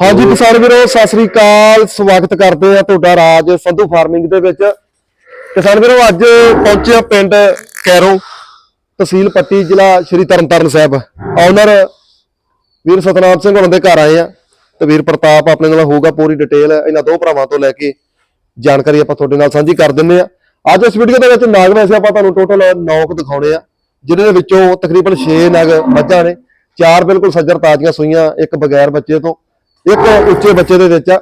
ਹਾਂਜੀ ਕਿਸਾਨ ਵੀਰੋ ਸਤਿ ਸ੍ਰੀ ਅਕਾਲ। ਸਵਾਗਤ ਕਰਦੇ ਆ ਤੁਹਾਡਾ ਰਾਜ ਸੰਧੂ ਫਾਰਮਿੰਗ ਦੇ ਵਿੱਚ। ਕਿਸਾਨ ਵੀਰੋ ਅੱਜ ਪਹੁੰਚੇ ਆ ਪਿੰਡ ਕੈਰੋਂ ਤਹਿਸੀਲ ਪੱਟੀ ਜ਼ਿਲ੍ਹਾ ਸ਼੍ਰੀ ਤਰਨਤਾਰਨ ਸਾਹਿਬ। ਆਨਰ ਵੀਰ ਸਤਨਾਮ ਸਿੰਘ ਹੋਣਾ ਦੇ ਘਰ ਆਏ ਆ ਤੇ ਵੀਰ ਪ੍ਰਤਾਪ ਆਪਣੇ ਨਾਲ ਹੋਊਗਾ ਪੂਰੀ ਡਿਟੇਲ ਇਹਨਾਂ ਦੋ ਭਰਾਵਾਂ ਤੋਂ ਲੈ ਕੇ। ਜਾਣਕਾਰੀ ਆਪਾਂ ਤੁਹਾਡੇ ਨਾਲ ਸਾਂਝੀ ਕਰ ਦਿੰਨੇ ਆ ਅੱਜ ਇਸ ਵੀਡੀਓ ਦੇ ਵਿੱਚ ਨਾਗ ਵੈਸੇ ਆਪਾਂ ਤੁਹਾਨੂੰ ਟੋਟਲ 9 ਕੁ ਦਿਖਾਉਣੇ ਆ ਜਿਹਦੇ ਦੇ ਵਿੱਚੋਂ ਤਕਰੀਬਨ 6 ਨਗ ਮੱਝਾਂ ਨੇ। ਚਾਰ ਬਿਲਕੁਲ ਸੱਜਰ ਤਾਜ਼ੀਆਂ ਸੂਈਆਂ ਇੱਕ ਬਗੈਰ ਬੱਚੇ ਤੋਂ। ਇੱਕ ਉੱਚੇ ਬੱਚੇ ਦੇ ਵਿੱਚ ਆ।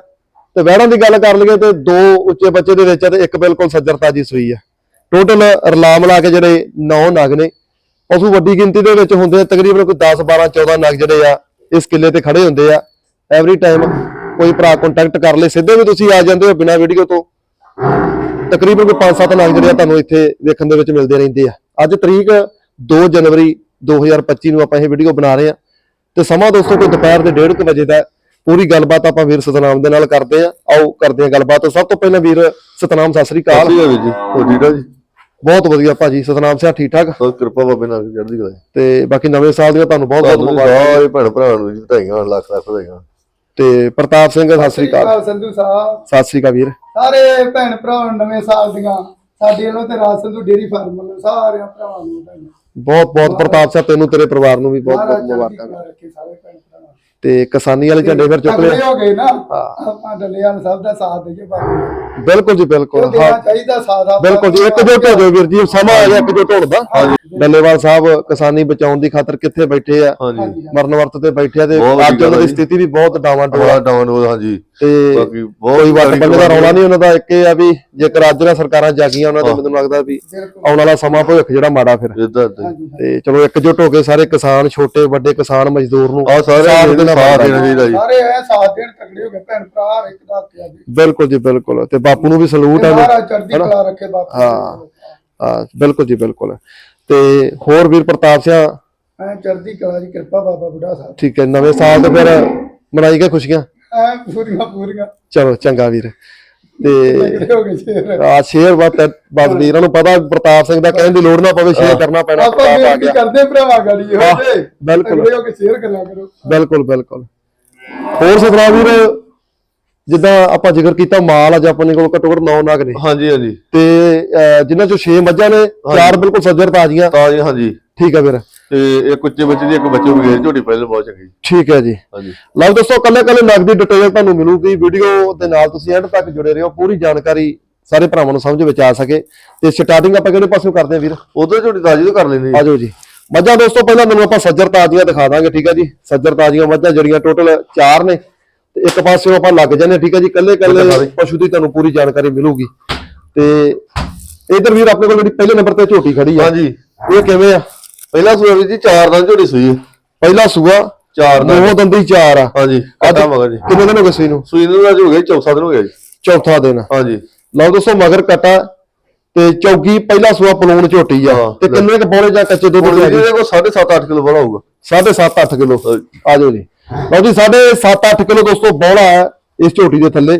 ਤੇ ਵਹਿੜਾਂ ਦੀ ਗੱਲ ਕਰ ਲਈਏ ਤੇ ਦੋ ਉੱਚੇ ਬੱਚੇ ਦੇ ਵਿੱਚ ਆ ਤੇ ਇੱਕ ਬਿਲਕੁਲ ਸੱਜਰਤਾ ਜੀ ਸੂਈ ਆ। ਟੋਟਲ ਰਲਾ ਮਿਲਾ ਕੇ ਜਿਹੜੇ 9 ਨਗ ਨੇ ਪਸ਼ੂ ਵੱਡੀ ਗਿਣਤੀ ਦੇ ਵਿੱਚ ਹੁੰਦੇ ਆ, ਤਕਰੀਬਨ ਕੋਈ 10 12 14 ਨਗ ਜਿਹੜੇ ਆ, ਇਸ ਕਿੱਲੇ ਤੇ ਖੜੇ ਹੁੰਦੇ ਆ। ਐਵਰੀ ਟਾਈਮ ਕੋਈ ਭਰਾ ਕੰਟੈਕਟ ਕਰ ਲੇ ਸਿੱਧੇ ਵੀ ਤੁਸੀਂ ਆ ਜਾਂਦੇ ਹੋ ਬਿਨਾਂ ਵੀਡੀਓ ਤੋਂ। ਤਕਰੀਬਨ ਕੋਈ 5-7 ਨਗ ਜਿਹੜੇ ਆ ਤੁਹਾਨੂੰ ਇੱਥੇ ਵੇਖਣ ਦੇ ਵਿੱਚ ਮਿਲਦੇ ਰਹਿੰਦੇ ਆ। ਅੱਜ ਤਰੀਕ 2 ਜਨਵਰੀ 2025 ਨੂੰ ਆਪਾਂ ਇਹ ਵੀਡੀਓ ਬਣਾ ਰਹੇ ਆ। ਤੇ ਸਮਾਂ ਦੋਸਤੋ, ਕੋਈ ਦੁਪਹਿਰ ਦੇ 1:30 ਵਜੇ ਦਾ ਪੂਰੀ ਗੱਲਬਾਤ ਆਪਾਂ ਵੀਰ ਸਤਨਾਮ ਦੇ ਨਾਲ ਕਰਦੇ ਆ ਆਓ ਕਰਦੇ ਆ ਗੱਲਬਾਤ। ਸਭ ਤੋਂ ਪਹਿਲਾਂ ਵੀਰ ਸਤਨਾਮ ਸਤਿ ਸ੍ਰੀ ਅਕਾਲ। ਕਾਲ ਵੀਰ ਜੀ। ਹੋ ਠੀਕ ਆ ਜੀ? ਬਹੁਤ ਵਧੀਆ ਭਾਜੀ। ਸਤਨਾਮ ਸਿੰਘ ਠੀਕ ਠਾਕ? ਬਹੁਤ ਕਿਰਪਾ ਬਾਬੇ ਨਾਲ ਚੜ੍ਹਦੀ ਕਲਾ ਤੇ ਬਾਕੀ ਨਵੇਂ ਸਾਲ ਦੀਆਂ ਤੁਹਾਨੂੰ ਬਹੁਤ ਬਹੁਤ ਮੁਬਾਰਕਾਂ। ਸਾਰੇ ਭੈਣ ਭਰਾਵਾਂ ਨੂੰ ਜੀ ਵਧਾਈਆਂ ਲੱਖ ਲੱਖ ਵਧਾਈਆਂ। ਤੇ ਪ੍ਰਤਾਪ ਸਿੰਘ ਸਤਿ ਸ੍ਰੀ ਅਕਾਲ। ਸੰਧੂ ਸਾਹਿਬ। ਸਤਿ ਸ੍ਰੀ ਅਕਾਲ ਵੀਰ। ਸਾਰੇ ਭੈਣ ਭਰਾ ਨਵੇਂ ਸਾਲ ਦੀਆਂ। ਸਾਡੇ ਵੱਲੋਂ ਤੇ ਰਾਜ ਸੰਧੂ ਡੇਰੀ ਫਾਰਮ ਵੱਲੋਂ ਸਾਰਿਆਂ ਭਰਾਵਾਂ ਨੂੰ ਬਹੁਤ ਬਹੁਤ ਪ੍ਰਤਾਪ ਸਿੰਘ ਤੈਨੂੰ ਤੇਰੇ ਪਰਿਵਾਰ ਨੂੰ ਵੀ ਬਹੁਤ ਬਹੁਤ ਮੁਬਾਰਕਾਂ। ਤੇ ਕਿਸਾਨੀ ਵਾਲੇ ਝੰਡੇ ਫਿਰ ਚੁੱਕ ਲਿਆ। ਹੋ ਗਏ ਨਾ। ਆਪਾਂ ਡੱਲੇਵਾਲ ਸਾਹਿਬ ਦਾ ਸਾਥ ਦੇਈਏ ਬਾਕੀ ਬਿਲਕੁਲ ਜੀ ਬਿਲਕੁਲ। ਦੇਣਾ ਚਾਹੀਦਾ ਸਾਥ ਆਪਾਂ ਬਿਲਕੁਲ ਜੀ ਇੱਕਜੁੱਟ ਹੋ ਜਾਓ ਵੀਰ ਜੀ ਸਮਾਂ ਆ ਗਿਆ ਇੱਕਜੁੱਟ ਹੋਣ ਦਾ। ਡੱਲੇਵਾਲ ਸਾਹਿਬ ਕਿਸਾਨੀ ਬਚਾਉਣ ਦੀ ਖਾਤਰ ਕਿੱਥੇ ਬੈਠੇ ਆ। ਹਾਂਜੀ। ਮਰਨ ਵਰਤ ਤੇ ਬੈਠੇ ਆ ਤੇ ਅੱਜ ਉਹਨਾਂ ਦੀ। ਸਥਿਤੀ ਵੀ ਬਹੁਤ ਡਾਵਾਂ ਡੋਲਾ ਹੋ ਹਾਂਜੀ। ਤੇ ਬਾਕੀ ਬਹੁਤ ਕੋਈ ਵੱਟ ਬੰਨੇ ਦਾ ਰੌਲਾ ਨਹੀਂ ਉਹਨਾਂ ਦਾ ਇੱਕ ਇਹ ਆ ਵੀ ਜੇਕਰ ਅੱਜ ਨਾਲ ਸਰਕਾਰਾਂ ਜਾਗੀਆਂ ਉਹਨਾਂ ਦਾ ਮੈਨੂੰ ਲੱਗਦਾ ਵੀ ਆਉਣ ਵਾਲਾ ਸਮਾਂ ਭਵਿੱਖ ਜਿਹੜਾ ਮਾੜਾ ਫਿਰ। ਤੇ ਚਲੋ ਇੱਕਜੁੱਟ ਹੋ ਕੇ ਸਾਰੇ ਕਿਸਾਨ ਛੋਟੇ ਵੱਡੇ ਕਿਸਾਨ ਮਜ਼ਦੂਰ ਨੂੰ ਆ ਸਾਰੇ ਸਾਥ ਦੇਣਾ ਚਾਹੀਦਾ ਜੀ। ਸਾਰੇ ਐ ਸਾਥ ਦੇਣ ਤਗੜੇ ਹੋ ਗਏ ਭੈਣ ਭਰਾ ਹਰ ਇੱਕ ਦਾ ਆਖਿਆ ਜੀ। ਬਿਲਕੁਲ ਜੀ ਬਿਲਕੁਲ। ਤੇ ਬਾਪੂ ਨੂੰ ਵੀ ਸਲੂਟ ਆ ਮਹਾਰਾਜ ਚੜ੍ਹਦੀ ਕਲਾ ਰੱਖੇ ਬਾਪੂ ਹਾਂ। ਹਾਂ ਬਿਲਕੁਲ ਜੀ ਬਿਲਕੁਲ। ਤੇ ਹੋਰ ਵੀਰ ਪ੍ਰਤਾਪ ਸਿੰਘ ਐ ਚੜ੍ਹਦੀ ਕਲਾ ਦੀ ਕਿਰਪਾ ਬਾਬਾ ਬੁੱਢਾ ਸਾਹਿਬ। ਠੀਕ ਹੈ ਨਵੇਂ ਸਾਲ ਤੇ ਫਿਰ ਮਨਾਈ ਗਏ ਖੁਸ਼ੀਆਂ? ਐ ਪੂਰੀਆਂ ਪੂਰੀਆਂ। ਚਲੋ ਚੰਗਾ ਵੀਰ। ਤੇ ਤਗੜੇ ਹੋ ਗਏ ਸ਼ੇਰ। ਆ ਸ਼ੇਅਰ ਬਾਤ ਬਸ ਵੀਰਾਂ ਨੂੰ ਪਤਾ ਪ੍ਰਤਾਪ ਸਿੰਘ ਦਾ ਕਹਿਣ ਦੀ ਲੋੜ ਨਾ ਪਵੇ ਸ਼ੇਅਰ ਕਰਨਾ ਪੈਣਾ ਆਪਾਂ ਬੇਨਤੀ ਕਰਦੇ ਭਰਾਵਾ ਗੜੀ ਹੋ ਜੇ ਬਿਲਕੁਲ। ਹੋ ਕੇ ਸ਼ੇਅਰ ਕਰਿਆ ਕਰੋ। ਬਿਲਕੁਲ ਬਿਲਕੁਲ। ਹੋਰ ਸਤਨਾਮ ਵੀਰ ਜਿੱਦਾਂ ਆਪਾਂ ਜ਼ਿਕਰ ਕੀਤਾ ਮਾਲ ਅੱਜ ਆਪਣੇ ਕੋਲ ਘੱਟੋ ਘੱਟ 9 ਨਗ ਨੇ। ਹਾਂਜੀ ਹਾਂਜੀ। ਤੇ ਜਿਨ੍ਹਾਂ ਚੋਂ 6 ਮੱਝਾਂ ਨੇ ਚਾਰ ਬਿਲਕੁਲ ਸੱਜਰ ਤਾਜ਼ੀਆਂ। ਤਾਂ ਜੀ ਹਾਂਜੀ। ਠੀਕ ਹੈ ਵੀਰ। ਤੇ ਇੱਕ ਉੱਚੇ ਬੱਚੇ ਦੀ ਇੱਕ ਬੱਚੇ ਨੂੰ ਗੇਰ ਝੋਟੀ ਪਹਿਲੇ ਬਹੁਤ ਚੰਗੀ। ਠੀਕ ਹੈ ਜੀ। ਹਾਂਜੀ। ਲਓ ਦੋਸਤੋ ਕੱਲੇ ਕੱਲੇ ਨਗ ਦੀ ਡਿਟੇਲ ਤੁਹਾਨੂੰ ਮਿਲੂਗੀ ਵੀਡੀਓ ਦੇ ਨਾਲ ਤੁਸੀਂ ਐਂਡ ਤੱਕ ਜੁੜੇ ਰਹੋ ਪੂਰੀ ਜਾਣਕਾਰੀ ਸਾਰੇ ਭਰਾਵਾਂ ਨੂੰ ਸਮਝ ਵਿੱਚ ਆ ਸਕੇ। ਤੇ ਸਟਾਰਟਿੰਗ ਆਪਾਂ ਕਿਹੜੇ ਪਾਸੋਂ ਕਰਦੇ ਹਾਂ ਵੀਰ? ਉਧਰ ਝੋਟੀ ਤਾਜੀ ਤੋਂ ਕਰ ਲੈਂਦੇ ਆਜੋ ਜੀ। ਮੱਝਾਂ ਦੋਸਤੋ ਪਹਿਲਾਂ ਤੁਹਾਨੂੰ ਆਪਾਂ ਸੱਜਰ ਤਾਜ਼ੀਆਂ ਦਿਖਾ ਦਾਂਗੇ ਠੀਕ ਹੈ ਜੀ? ਸੱਜਰ ਤਾਜ਼ੀਆਂ ਮੱਝਾਂ ਜਿਹੜੀਆਂ ਟੋਟਲ 4 ਨੇ ਤੇ ਇੱਕ ਪਾਸਿਓਂ ਆਪਾਂ ਲੱਗ ਜਾਂਦੇ ਠੀਕ ਹੈ ਜੀ? ਕੱਲੇ ਕੱਲੇ ਪਸ਼ੂ ਦੀ ਤੁਹਾਨੂੰ ਪੂਰੀ ਜਾਣਕਾਰੀ ਮਿਲੂਗੀ। ਤੇ ਇਧਰ ਵੀਰ ਆਪਣੇ ਕੋਲ ਜਿਹੜੀ ਪਹਿਲੇ ਨੰਬਰ ਤੇ ਝੋਟੀ ਖੜੀ ਆ ਹਾਂਜੀ। ਇਹ ਕਿਵੇਂ ਆ? ਪਹਿਲਾ ਸੂਆ ਵੀ ਜੀ ਚਾਰ ਦਿਨ ਝੋਟੀ ਸੂਈ ਹੈ ਪਹਿਲਾ ਸੂਆ? ਚਾਰ ਦਿਨ। ਦੋ ਦੰਦੀ ਚਾਰ ਆ। ਹਾਂਜੀ ਕੱਟਾ ਮਗਰ ਜੀ। ਕਿੰਨੇ ਦਿਨ ਹੋ ਗਏ ਸੂਈ ਨੂੰ? ਸੂਈ ਨੂੰ ਅੱਜ ਹੋ ਗਿਆ ਚੌਥਾ ਦਿਨ ਹੋ ਗਿਆ ਜੀ। ਚੌਥਾ ਦਿਨ। ਹਾਂਜੀ। ਲਓ ਦੋਸਤੋ ਮਗਰ ਕਟਾ ਤੇ ਚੌਗੀ ਪਹਿਲਾ ਸੂਆ ਪਲੂਣ ਝੋਟੀ ਆ। ਤੇ ਕਿੰਨੇ ਕ ਪੌਣੇ ਜਾਂ ਕੱਚੇ ਦੁੱਧ ਦੀ ਇਹਦੇ ਕੋਲ 7.5 8 ਕਿਲੋ ਬੜਾ ਹੋਊਗਾ। 7.5 8 ਕਿਲੋ। ਆ ਜਾਓ ਜੀ। ਲਓ ਜੀ 7.5 8 ਕਿਲੋ ਦੋਸਤੋ ਬੋਲਾ ਇਸ ਝੋਟੀ ਦੇ ਥੱਲੇ।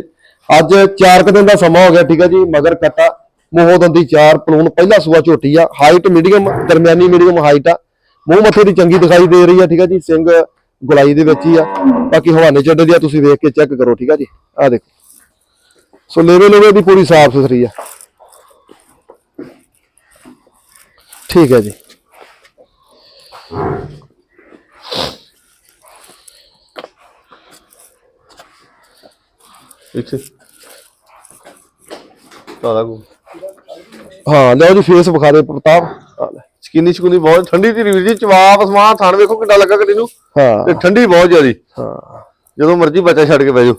ਅੱਜ 4 ਕੁ ਦਿਨ ਦਾ ਸਮਾਂ ਹੋ ਗਿਆ ਠੀਕ ਹੈ ਜੀ। ਮਗਰ ਕਟਾ ਮੂੰਹੋਂ ਦੰਦੀ ਚਾਰ ਪਲੂਣ ਪਹਿਲਾ ਸੂਆ ਝੋਟੀ ਆ। ਹਾਈਟ ਮੀਡੀਅਮ ਦਰਮਿਆਨੀ ਮੀਡੀਅਮ ਹਾਈਟ ਆ। ਮੂੰਹ ਮੱਥੇ ਦੀ ਚੰਗੀ ਦਿਖਾਈ ਦੇ ਰਹੀ ਆ, ਠੀਕ ਹੈ ਜੀ। ਸਿੰਘ ਗੁਲਾਈ ਦੇ ਵਿੱਚ ਹੀ ਆ। ਬਾਕੀ ਹਵਾਨੇ ਚੱਡੇ ਦੀ ਆ, ਤੁਸੀਂ ਵੇਖ ਕੇ ਚੈੱਕ ਕਰੋ, ਠੀਕ ਆ ਜੀ। ਆ ਦੇਖੋ। ਸੋ ਲੇਵੇ ਲੇਵੇ ਦੀ ਪੂਰੀ ਸਾਫ਼ ਸੁਥਰੀ ਆ। ਠੀਕ ਹੈ ਜੀ। ਇੱਥੇ ਸਾਰਾ ਕੋ ਹਾਂ ਲਿਓ ਜੀ ਫੇਸ ਵਿਖਾ ਦੇ ਪ੍ਰਤਾਪ। ਸਕੀਨੀ ਸਕੂਨੀ ਬਹੁਤ ਠੰਡੀ ਦੀ ਵੀਰ ਜੀ ਚਵਾਪ ਸਮਾਨ ਥਣ ਵੇਖੋ ਕਿੰਨਾ ਲੱਗਾ ਗੱਡੀ ਨੂੰ ਹਾਂ। ਤੇ ਠੰਡੀ ਬਹੁਤ ਜ਼ਿਆਦੀ। ਹਾਂ। ਜਦੋਂ ਮਰਜ਼ੀ ਬੱਚਾ ਛੱਡ ਕੇ ਬਹਿ ਜਾਓ।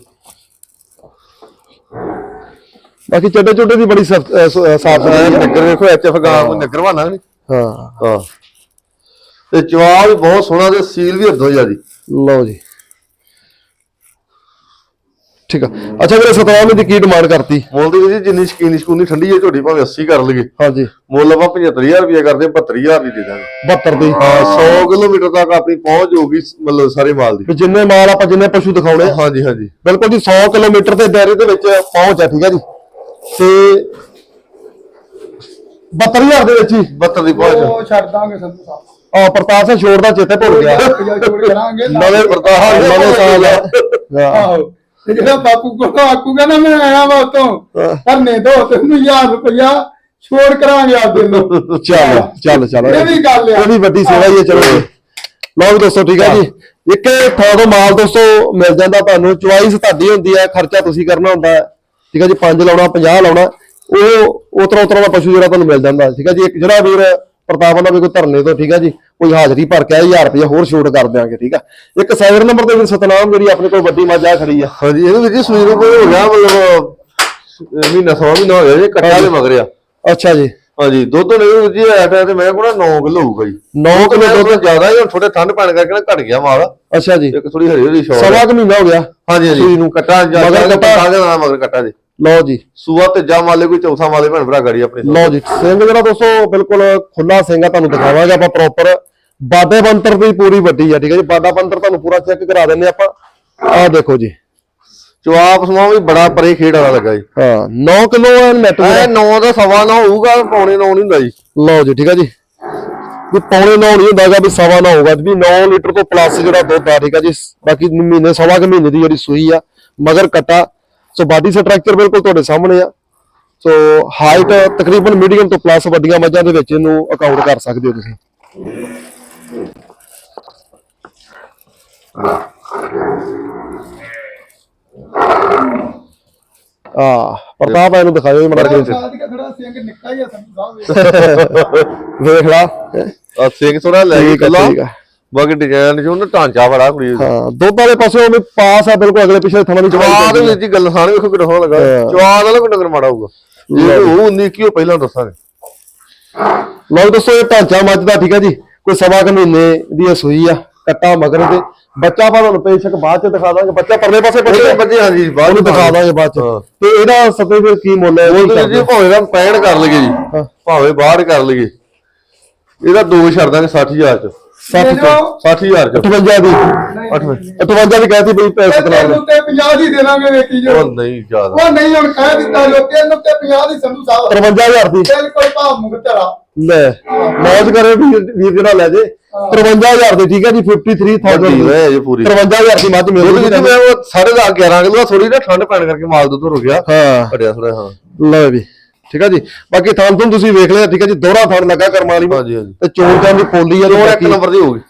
ਬਾਕੀ ਚੱਡੇ ਚੁੱਡੇ ਦੀ ਬੜੀ ਸਾਫ਼ ਸਾਫ਼ ਐਂ ਨਗਰ ਵੇਖੋ ਐਚਐਫ ਗਾਂ ਨਗਰ ਬਣਾ ਨਹੀਂ। ਹਾਂ। ਹਾਂ। ਤੇ ਵੀ ਬਹੁਤ ਸੋਹਣਾ ਤੇ ਸੀਲ ਵੀ ਹੱਦੋਂ ਜ਼ਿਆਦੀ। ਲਓ ਜੀ। ਠੀਕ ਆ। ਅੱਛਾ ਵੀਰੇ ਸਤਨਾਮ ਦੀ ਕੀ ਡਿਮਾਂਡ ਕਰਤੀ? ਮੁੱਲ ਦੀ ਜੀ ਜਿੰਨੀ ਸਕੀਨੀ ਸਕੂਨੀ ਠੰਡੀ ਹੈ ਝੋਟੀ ਭਾਵੇਂ 80 ਕਰ ਲਈਏ। ਹਾਂਜੀ। ਮੁੱਲ ਆਪਾਂ 75000 ਰੁਪਏ ਕਰਦੇ 72000 ਦੀ ਦੇ ਦਾਂਗੇ। 72 ਦੀ। ਹਾਂ 100 ਕਿਲੋਮੀਟਰ ਤੱਕ ਆਪਣੀ ਪਹੁੰਚ ਹੋਊਗੀ ਮਤਲਬ ਸਾਰੇ ਮਾਲ ਦੀ। ਜਿੰਨੇ ਮਾਲ ਆਪਾਂ ਜਿੰਨੇ ਪਸ਼ੂ ਦਿਖਾਉਣੇ। ਆ, ਹਾਂਜੀ ਹਾਂਜੀ। ਬਿਲਕੁਲ ਜੀ 100 ਕਿਲੋਮੀਟਰ ਦੇ ਦਾਇਰੇ ਦੇ ਵਿੱਚ ਪਹੁੰਚ ਆ ਠੀਕ ਹੈ ਜੀ। ਤੇ 72000 ਦੇ ਵਿੱਚ ਹੀ। 72 ਦੀ ਪਹੁੰਚ ਉਹ ਛੱਡ ਦਾਂਗੇ ਸੰਧੂ ਸਾਹਿਬ ਆ ਪ੍ਰਤਾਪ ਸਿੰਘ ਛੋੜ ਦਾ ਚੇਤੇ ਭੁੱਲ ਗਿਆ। ਰੁਪਇਆ ਛੋੜ ਕਰਾਂਗੇ ਨਵੇਂ ਪ੍ਰਤਾਪ। ਨਵੇਂ ਸਾਲ ਆ। ਆਹੋ। ਤੇ ਜਿਹੜਾ ਬਾਪੂ ਕੋਲ ਆਕੂਗਾ ਨਾ ਮੈਂ ਆਇਆ ਵਾ ਉਤੋਂ ਕਰਨੇ ਦੋ ਤੈਨੂੰ 1000 ਰੁਪਇਆ ਛੋੜ ਕਰਾਂਗੇ ਆਪਦੇ ਨੂੰ। ਚੱਲ ਚੱਲ ਚੱਲ। ਇਹ ਵੀ ਗੱਲ ਆ। ਇਹ ਵੀ ਵੱਡੀ ਸੇਵਾ ਹੀ ਹੈ ਚਲੋ। ਲਓ ਦੋਸਤੋ ਠੀਕ ਹੈ ਜੀ। ਇੱਕ ਥਾਂ ਤੋਂ ਮਾਲ ਦੋਸਤੋ ਮਿਲ ਜਾਂਦਾ ਤੁਹਾਨੂੰ। ਚੁਆਇਸ ਤੁਹਾਡੀ ਹੁੰਦੀ ਹੈ ਖਰਚਾ ਤੁਸੀਂ ਕਰਨਾ ਹੁੰਦਾ। ਹੈ ਠੀਕ ਹੈ ਜੀ 5 ਲਾਉਣਾ 50 ਲਾਉਣਾ। ਉਹ ਉਤਰਾ ਉਤਰਾ ਦਾ ਪਸ਼ੂ ਜਿਹੜਾ ਤੁਹਾਨੂੰ ਮਿਲ ਜਾਂਦਾ। ਠੀਕ ਹੈ ਜੀ ਇੱਕ ਜਿਹੜਾ ਵੀਰ ਪ੍ਰਤਾਪ ਦਾ ਵੀ ਕੋਈ ਧਰਨੇ ਤੋਂ ਠੀਕ ਹੈ ਜੀ ਕੋਈ ਹਾਜ਼ਰੀ ਭਰ ਕੇ 1000 ਰੁਪਏ ਹੋਰ ਛੋਟ ਕਰ ਦਿਆਂਗੇ ਠੀਕ ਹੈ ਇੱਕ ਸਾਈਡ ਨੰਬਰ ਤੇ ਵੀਰ ਸਤਨਾਮ ਜਿਹੜੀ ਆਪਣੇ ਕੋਲ ਵੱਡੀ ਮੱਝ ਆ ਖੜੀ ਆ। ਹਾਂਜੀ ਇਹਨੂੰ ਵੀ ਜੀ ਸੂਈ ਕੋਈ ਹੋ ਗਿਆ ਮਤਲਬ ਮਹੀਨਾ ਸਵਾ ਮਹੀਨਾ ਹੋ ਗਿਆ ਜੀ ਕੱਟਾ ਦੇ ਮਗਰਿਆ ਅੱਛਾ ਜੀ। ਹਾਂਜੀ ਦੁੱਧ ਨਹੀਂ ਜੀ ਐਟਾ ਤੇ ਮੈਂ ਕੋਣਾ 9 ਕਿਲੋ ਹੋਊਗਾ ਜੀ। 9 ਕਿਲੋ ਕਿਲੋ ਦੁੱਧ। ਜ਼ਿਆਦਾ ਹੀ ਥੋੜੇ ਠੰਡ ਪੈਣ ਕਰਕੇ ਨਾ ਘਟ ਗਿਆ ਮਾਲ। ਅੱਛਾ ਜੀ। ਇੱਕ ਥੋੜੀ ਹਰੀ ਹਰੀ ਸ਼ੌਰ ਸਵਾ ਕੁ ਮਹੀਨਾ ਹੋ ਗਿਆ। ਹਾਂਜੀ ਹਾਂਜੀ। ਸੂਈ ਨੂੰ ਕੱਟਾ ਜਾਂ ਮਗਰ ਕੱਟਾ। ਮਗਰ ਕੱਟਾ ਜੀ। ਲਓ ਜੀ ਸੂਆ ਤੇ ਜਾ ਮਾਲੇ ਕੋਈ ਚੌਥਾ ਮਾਲੇ ਭੈਣ ਭਰਾ ਗਾੜੀ ਆਪਣੇ ਲਓ ਜੀ ਸਿੰਘ ਜਿਹੜਾ ਦੋਸਤੋ ਬਿਲਕੁਲ ਖੁੱਲਾ ਸਿੰਘ ਆ ਤੁਹਾਨੂੰ ਦਿਖਾਵਾਂਗੇ ਆਪਾਂ ਪ੍ਰੋਪਰ ਬਾਡੇ ਬੰਤਰ ਦੀ ਪੂਰੀ ਵੱਡੀ ਆ ਠੀਕ ਹੈ ਜੀ? ਬਾਡਾ ਬੰਤਰ ਤੁਹਾਨੂੰ ਪੂਰਾ ਚੈੱਕ ਕਰਾ ਦਿੰਦੇ ਆਪਾਂ। ਆਹ ਦੇਖੋ ਜੀ। ਚਵਾਪ ਸਮਾ ਵੀ ਬੜਾ ਪਰੇ ਖੇਡ ਵਾਲਾ ਲੱਗਾ ਜੀ। ਹਾਂ 9 ਕਿਲੋ ਐ ਨੈਟ ਐ 9 ਦਾ ਸਵਾ 9 ਹੋਊਗਾ ਪੌਣੇ 9 ਨਹੀਂ ਹੁੰਦਾ ਜੀ। ਲਓ ਜੀ ਠੀਕ ਹੈ ਜੀ। ਵੀ ਪੌਣੇ 9 ਨਹੀਂ ਹੁੰਦਾਗਾ ਵੀ ਸਵਾ 9 ਹੋਊਗਾ। ਵੀ 9 ਲੀਟਰ ਤੋਂ ਪਲੱਸ ਜਿਹੜਾ ਦੁੱਧ ਆ ਠੀਕ ਹੈ ਜੀ। ਬਾਕੀ ਮਹੀਨੇ ਸਵਾ ਕੁ ਮਹੀਨੇ ਦੀ ਜਿਹੜੀ ਸੂਈ ਆ ਮਗਰ ਕਟਾ। ਸੋ ਬਾਡੀ ਸਟਰਕਚਰ ਬਿਲਕੁਲ ਤੁਹਾਡੇ ਸਾਹਮਣੇ ਆ। ਸੋ ਹਾਈਟ ਤਕਰੀਬਨ ਮੀਡੀਅਮ ਤੋਂ ਪਲੱਸ ਵੱਡੀਆਂ ਮੱਝਾਂ ਦੇ ਵਿੱਚ ਇਹਨੂੰ ਅਕਾਊਂਟ ਕਰ ਸਕਦੇ ਹੋ ਤੁਸੀਂ। ਆ ਪ੍ਰਤਾਪ ਇਹਨੂੰ ਦਿਖਾਇਓ ਮੜਾ ਕੇ ਥੋੜਾ ਸਿੰਘ ਨਿੱਕਾ ਹੀ ਆ ਸਾਹਿਬ ਵੇਖ। ਲਾ। ਆ ਸਿੰਘ ਥੋੜਾ ਲੈ ਕੇ ਕੱਲਾ ਠੀਕ ਆ। ਬਾਕੀ ਡਿਜ਼ਾਈਨ ਜੋ ਨਾ ਢਾਂਚਾ ਬੜਾ ਕੁੜੀ ਦਾ ਹਾਂ ਦੁੱਧ ਵਾਲੇ ਪਾਸੇ ਉਹ ਵੀ ਪਾਸ ਆ ਬਿਲਕੁਲ ਅਗਲੇ ਪਿਛਲੇ ਥਾਂ ਦੀ ਜਵਾਦ ਵਿੱਚ ਜੀ ਗੱਲ ਸਾਨ ਵੇਖੋ ਕਿਹੜਾ ਹੋਣ ਲੱਗਾ। ਹਾਂ। ਜਵਾਦ ਵਾਲਾ ਕੋਈ ਨਗਰ ਮਾੜਾ ਹੋਊਗਾ। ਜੇ ਉਹ 19 ਕੀ ਉਹ ਪਹਿਲਾਂ ਦੱਸਾਂਗੇ ਲਓ ਦੱਸੋ ਇਹ ਢਾਂਚਾ ਮੱਝ ਦਾ ਠੀਕ ਹੈ ਜੀ? ਕੋਈ ਸਵਾ ਕੁ ਮਹੀਨੇ ਦੀ ਇਹ ਸੂਈ ਆ ਕੱਟਾ ਮਗਰ ਤੇ। ਬੱਚਾ ਆਪਾਂ ਤੁਹਾਨੂੰ ਪੇਸ਼ਕ ਬਾਅਦ ਚ ਦਿਖਾ ਦਾਂਗੇ। ਬੱਚਾ ਪਰਲੇ ਪਾਸੇ ਬੱਚੇ ਬੱਚੇ ਹਾਂਜੀ ਬਾਅਦ ਉਹਨੂੰ ਦਿਖਾ ਦਾਂਗੇ ਬਾਅਦ ਚ। ਹਾਂ। ਤੇ ਇਹਦਾ ਸਤੇ ਫਿਰ ਕੀ ਮੁੱਲ ਹੈ ਇਹ ਵੀ ਜੀ। ਭਾਵੇਂ ਦਾ 65 ਕਰ ਲਈਏ ਜੀ। ਹਾਂ। ਭਾਵੇਂ ਬਾਹਰ ਕਰ ਲਈਏ। ਇਹਦਾ ਦੋ ਛੱਡ ਦਾਂਗੇ 60000 ਚ। ਸੱਠ ਇਹ ਤੋਂ ਜੋ 60000 ਚ। 58 ਦੀ। 58 ਦੀ ਕਹਿਤੀ ਬਈ ਪੈਸੇ ਤੈਨੂੰ ਤੇ 50 ਦੀ ਦੇਵਾਂਗੇ ਵੇਖੀ ਜੋ। ਉਹ ਨਹੀਂ ਜ਼ਿਆਦਾ। ਉਹ ਨਹੀਂ ਹੁਣ ਕਹਿ ਦਿੱਤਾ ਲੋਕਾਂ ਨੂੰ ਤੇ 50 ਦੀ ਸੰਧੂ ਸਾਹਿਬ। 53000 ਦੀ। ਬਿਲਕੁਲ ਭਾਵ ਮੁਕਤਰਾ ਲੈ ਮੌਜ ਕਰੇ ਵੀਰ ਵੀਰ ਜਿਹੜਾ ਲੈ ਜੇ। 53000 ਦੀ ਠੀਕ ਹੈ ਜੀ 53000 ਵੱਡੀ ਦੀ। ਹੈ ਇਹ ਪੂਰੀ। 53000 ਦੀ ਮੱਝ ਮਿਲੂਗੀ ਵਿੱਚ ਮੈਂ ਉਹ ਸਾਢੇ ਦਸ 11 ਕਿਲੋ ਥੋੜੀ ਨਾ ਠੰਡ ਪੈਣ ਕਰਕੇ ਮਾਲ ਦੁੱਧ ਰੁਕਿਆ ਹਾਂ। ਘਟਿਆ ਥੋੜਾ ਹਾਂ। ਲਓ ਵੀ ਠੀਕ ਹੈ ਜੀ? ਬਾਕੀ ਥਾਂ ਤੋਂ ਤੁਸੀਂ ਵੇਖ ਲਿਆ ਠੀਕ ਹੈ ਜੀ? ਦੋਹਰਾ ਥਾਂ ਲੱਗਾ ਕਰਮਾਂ ਵਾਲੀ। ਹਾਂਜੀ ਹਾਂਜੀ। ਤੇ ਚੋਣ ਚਾਂ ਦੀ ਪੋਲੀ ਆ ਹੋਰ ਇੱਕ ਬਾਕੀ ਨੰਬਰ ਦੀ ਹੋਊਗੀ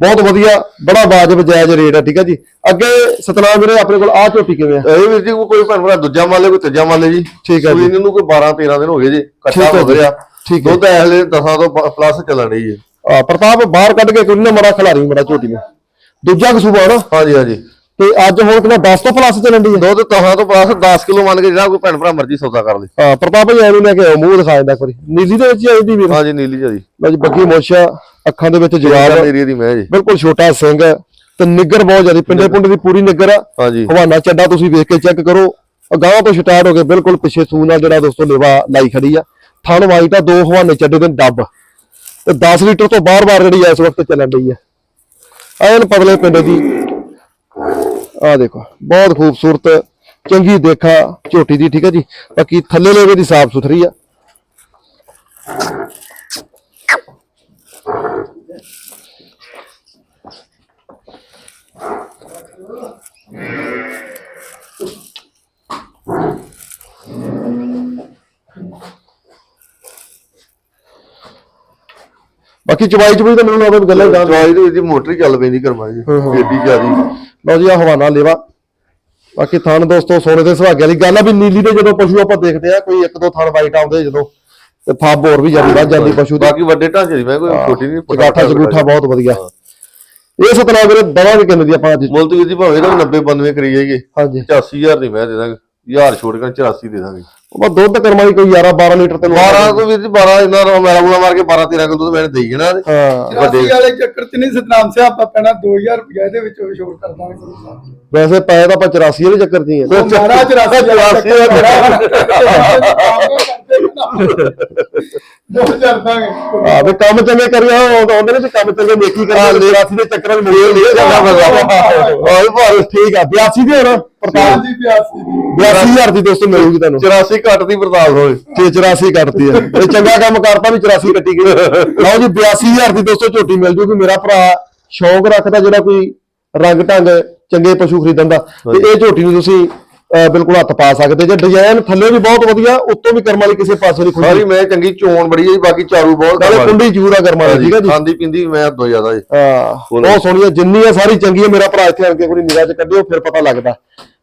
ਬਹੁਤ ਵਧੀਆ ਬੜਾ ਵਾਜਬ ਜਾਇਜ਼ ਰੇਟ ਆ ਠੀਕ ਹੈ ਜੀ? ਅੱਗੇ ਸਤਨਾਮ ਵੀਰੇ ਆਪਣੇ ਕੋਲ ਆ ਝੋਟੀ ਕਿਵੇਂ ਆ? ਇਹ ਵੀਰ ਜੀ ਕੋਈ ਭੈਣ ਭਰਾ ਦੂਜਾ ਮਾਲੇ ਕੋਈ ਤੀਜਾ ਮਾਲੇ ਜੀ। ਠੀਕ ਹੈ ਜੀ। ਸੂਈ ਨੂੰ ਕੋਈ 12 13 ਦਿਨ ਹੋ ਗਏ ਜੀ ਠੀਕ ਕੱਟਾ ਹੈ ਹੋ ਜੀ। ਗਿਆ ਠੀਕ ਹੈ। ਦੁੱਧ ਐਲੇ 10 ਤੋਂ ਪਲੱਸ ਚੱਲਣ ਰਹੀ ਹੈ। ਆ ਪ੍ਰਤਾਪ ਬਾਹਰ ਕੱਢ ਕੇ ਕੋਈ ਨਾ ਮੜਾ ਖਿਲਾਰੀ ਮੜਾ ਝੋਟੀ ਨੂੰ। ਦੂਜਾ ਕਸੂਬਾ ਨਾ। ਹਾਂਜੀ ਹਾਂਜੀ। ਤੇ ਅੱਜ ਹੁਣ ਕਿੰਨਾ 10 ਤੋਂ ਪਲੱਸ ਚੱਲਣ ਦੀ ਹੈ ਦੁੱਧ ਤਹਾਂ ਤੋਂ ਪਲੱਸ 10 ਕਿਲੋ ਮੰਨ ਕੇ ਜਿਹੜਾ ਕੋਈ ਭੈਣ ਭਰਾ ਮਰਜ਼ੀ ਸੌਦਾ ਕਰ ਲੇ। ਹਾਂ ਪ੍ਰਤਾਪ ਭਾਈ ਐਨੂੰ ਲੈ ਕੇ ਆਓ ਮੂੰਹ ਦਿਖਾ ਦਿੰਦਾ ਇੱਕ ਵਾਰੀ। ਨੀਲੀ ਦੇ ਵਿੱਚ ਆਈ ਦੀ ਵੀਰ ਹਾਂਜੀ ਨੀਲੀ ਜੀ। ਲਓ ਜੀ ਬੱਗੀ ਮੋਸ਼ਾ ਅੱਖਾਂ ਦੇ ਵਿੱਚ ਜਵਾਬ ਏਰੀਆ ਦੀ ਮੈਂ ਜੀ। ਬਿਲਕੁਲ ਛੋਟਾ ਸਿੰਘ ਤੇ ਨਿੱਗਰ ਬਹੁਤ ਜ਼ਿਆਦਾ ਪਿੰਡੇ ਪੁੰਡੇ ਦੀ ਪੂਰੀ ਨਿੱਗਰ ਆ। ਹਵਾਨਾ ਚੱਡਾ ਤੁਸੀਂ ਵੇਖ ਕੇ ਚੈੱਕ ਕਰੋ। ਅਗਾਹ ਤੋਂ ਸਟਾਰਟ ਹੋ ਕੇ ਬਿਲਕੁਲ ਪਿੱਛੇ ਸੂ ਨਾਲ ਜਿਹੜਾ ਦੋਸਤੋ ਲੇਵਾ ਲਾਈ ਖੜੀ ਆ। ਥਣ ਵਾਈਟ ਆ ਦੋ ਹਵਾਨੇ ਚੱਡੇ ਦੇ ਡੱਬ। ਤੇ 10 ਲੀਟਰ ਤੋਂ ਬਾਰ-ਬਾਰ ਜਿਹੜੀ ਇਸ ਵਕਤ ਚੱਲਣ ਰਹੀ ਆ। ਐਨ ਪਤਲੇ ਪਿੰਡ ਦੀ ਆ ਦੇਖੋ ਬਹੁਤ ਖੂਬਸੂਰਤ ਚੰਗੀ ਦੇਖਾ ਝੋਟੀ ਦੀ ਠੀਕ ਹੈ ਜੀ? ਬਾਕੀ ਥੱਲੇ ਲੇਵੇ ਦੀ ਸਾਫ਼ ਸੁਥਰੀ ਆ। ਬਾਕੀ ਚਵਾਈ ਚਵਾਈ ਤਾਂ ਮੈਨੂੰ ਲੱਗਦਾ ਗੱਲਾਂ ਚਵਾਈ ਦੇ ਮੋਟਰ ਹੀ ਚੱਲ ਪੈਂਦੀ ਕਰਮਾ ਜੀ। ਏਡੀ ਜਿਆਦੀ। ਲਓ ਜੀ ਆ ਹਵਾਨਾ ਲੇਵਾ। ਬਾਕੀ ਥਣ ਦੋਸਤੋ ਸੋਨੇ ਦੇ ਸੁਹਾਗੇ ਵਾਲੀ ਗੱਲ ਆ ਵੀ ਨੀਲੀ ਦੇ ਜਦੋਂ ਪਸ਼ੂ ਆਪਾਂ ਦੇਖਦੇ ਆ ਕੋਈ ਇੱਕ ਦੋ ਥਣ ਵਾਈਟ ਆਉਂਦੇ ਜਦੋਂ ਤੇ ਫੱਬ ਹੋਰ ਵੀ ਜਾਂਦੀ ਵੱਧ ਜਾਂਦੀ ਪਸ਼ੂ ਦੀ। ਬਾਕੀ ਵੱਡੇ ਢਾਂਚੇ ਦੀ ਮੈਂ ਕੋਈ ਛੋਟੀ ਨਹੀਂ ਚਗਾਠਾ ਚਗੂਠਾ ਬਹੁਤ ਵਧੀਆ। ਇਹ ਸਤਨਾਮ ਵੀਰੇ ਦਵਾਂਗੇ ਕਿੰਨੇ ਦੀ ਆਪਾਂ ਅੱਜ ਮੁੱਲ ਤੇ ਵੀਰ ਜੀ ਭਾਵੇਂ ਇਹਦਾ 90 92 ਕਰੀ ਜਾਈਏ। ਹਾਂਜੀ। 85000 ਦੀ ਮੈਂ ਦੇ ਦਾਂਗੇ। 1000 ਛੋੜ ਕੇ 84 ਦੇ ਦਾਂਗੇ। ਉਹ ਦੁੱਧ ਕਰਮਾਈ ਕੋਈ 11 12 ਲੀਟਰ ਤੈਨੂੰ 12 ਤੋਂ ਵੀਰ ਜੀ 12 ਇਹਨਾਂ ਨੂੰ ਮੇਰਾ ਬੁਲਾ ਮਾਰ ਕੇ 12 13 ਕਿਲੋ ਦੁੱਧ ਮੈਂ ਦੇਈ ਜਾਣਾ। ਹਾਂ। ਰਾਸੀ ਵਾਲੇ ਚੱਕਰ ਚ ਨਹੀਂ ਸਤਨਾਮ ਸਿੰਘ ਆਪਾਂ ਪੈਣਾ 2000 ਰੁਪਏ ਇਹਦੇ ਵਿੱਚ ਛੋੜ ਕਰ ਦਾਂਗੇ ਗੁਰੂ ਸਾਹਿਬ ਵੈਸੇ ਪਏ ਤਾਂ ਆਪਾਂ 84 ਵਾਲੇ ਚੱਕਰ ਦੀ ਆ। ਉਹ ਮਹਾਰਾਜ ਰਾਸੀ ਵਾਲਾ ਚੱਕਰ ਬਹੁਤ ਚੜਦਾਂਗੇ ਆ ਵੀ ਕੰਮ ਚੰਗੇ ਕਰਿਆ ਆਉਂਦੇ ਨੇ ਵੀ ਕੰਮ ਚੰਗੇ ਨੇਕੀ ਕਰਿਆ ਰਾਸੀ ਦੇ ਚੱਕਰਾਂ ਵਿੱਚ ਮੋੜ ਨਹੀਂ ਚੰਗਾ ਬੰਦਾ। ਹਾਂ ਭਾਰ ਠੀਕ ਆ। 82 ਦੇ ਹੋਣਾ ਪ੍ਰਤਾਪ ਦੀ ਪਿਆਸੀ ਦੀ। 82000 ਦੀ ਦੋਸਤੋ ਮਿਲੂਗੀ ਤੁਹਾਨੂੰ 84 ਘੱਟ ਦੀ ਬਰਦਾਸ਼ਤ ਹੋਏ ਤੇ 84 ਕੱਟਦੀ ਹੈ ਇਹ ਚੰਗਾ ਕੰਮ ਕਰਤਾ ਵੀ 84 ਕੱਟੀ ਗਈ। ਲਓ ਜੀ 82000 ਦੀ ਦੋਸਤੋ ਝੋਟੀ ਮਿਲ ਜੂਗੀ। ਮੇਰਾ ਭਰਾ ਸ਼ੌਂਕ ਰੱਖਦਾ ਜਿਹੜਾ ਕੋਈ ਰੰਗ ਢੰਗ ਚੰਗੇ ਪਸ਼ੂ ਖਰੀਦਣ ਦਾ। ਤੇ ਇਹ ਝੋਟੀ ਨੂੰ ਤੁਸੀਂ ਬਿਲਕੁਲ ਹੱਥ ਪਾ ਸਕਦੇ। ਜੇ ਡਿਜ਼ਾਈਨ ਥੱਲੇ ਵੀ ਬਹੁਤ ਵਧੀਆ ਉੱਤੋਂ ਵੀ ਕਰਮ ਵਾਲੀ ਕਿਸੇ ਪਾਸੇ ਨਹੀਂ ਸਾਰੀ ਖੁੱਲੀ ਮੈਂ ਚੰਗੀ ਚੋਣ ਬੜੀ ਹੈ ਬਾਕੀ ਚਾਰੂ ਬਹੁਤ ਨਾਲੇ ਕੁੰਡੀ ਜੂਰਾ ਕਰਮ ਵਾਲੀ ਠੀਕ ਹੈ ਜੀ? ਖਾਂਦੀ ਪਿੰਦੀ ਮੈਂ ਦੋ ਜ਼ਿਆਦਾ ਜੀ। ਹਾਂ ਬਹੁਤ ਸੋਹਣੀ ਹੈ ਜਿੰਨੀ ਹੈ ਸਾਰੀ ਚੰਗੀ ਹੈ ਮੇਰਾ ਭਰਾ ਇੱਥੇ ਆਣ ਕੇ ਕੋਈ ਨਿਗਾਹ ਚ ਕੱਢਿਓ ਫਿਰ ਪਤਾ ਲੱਗਦਾ।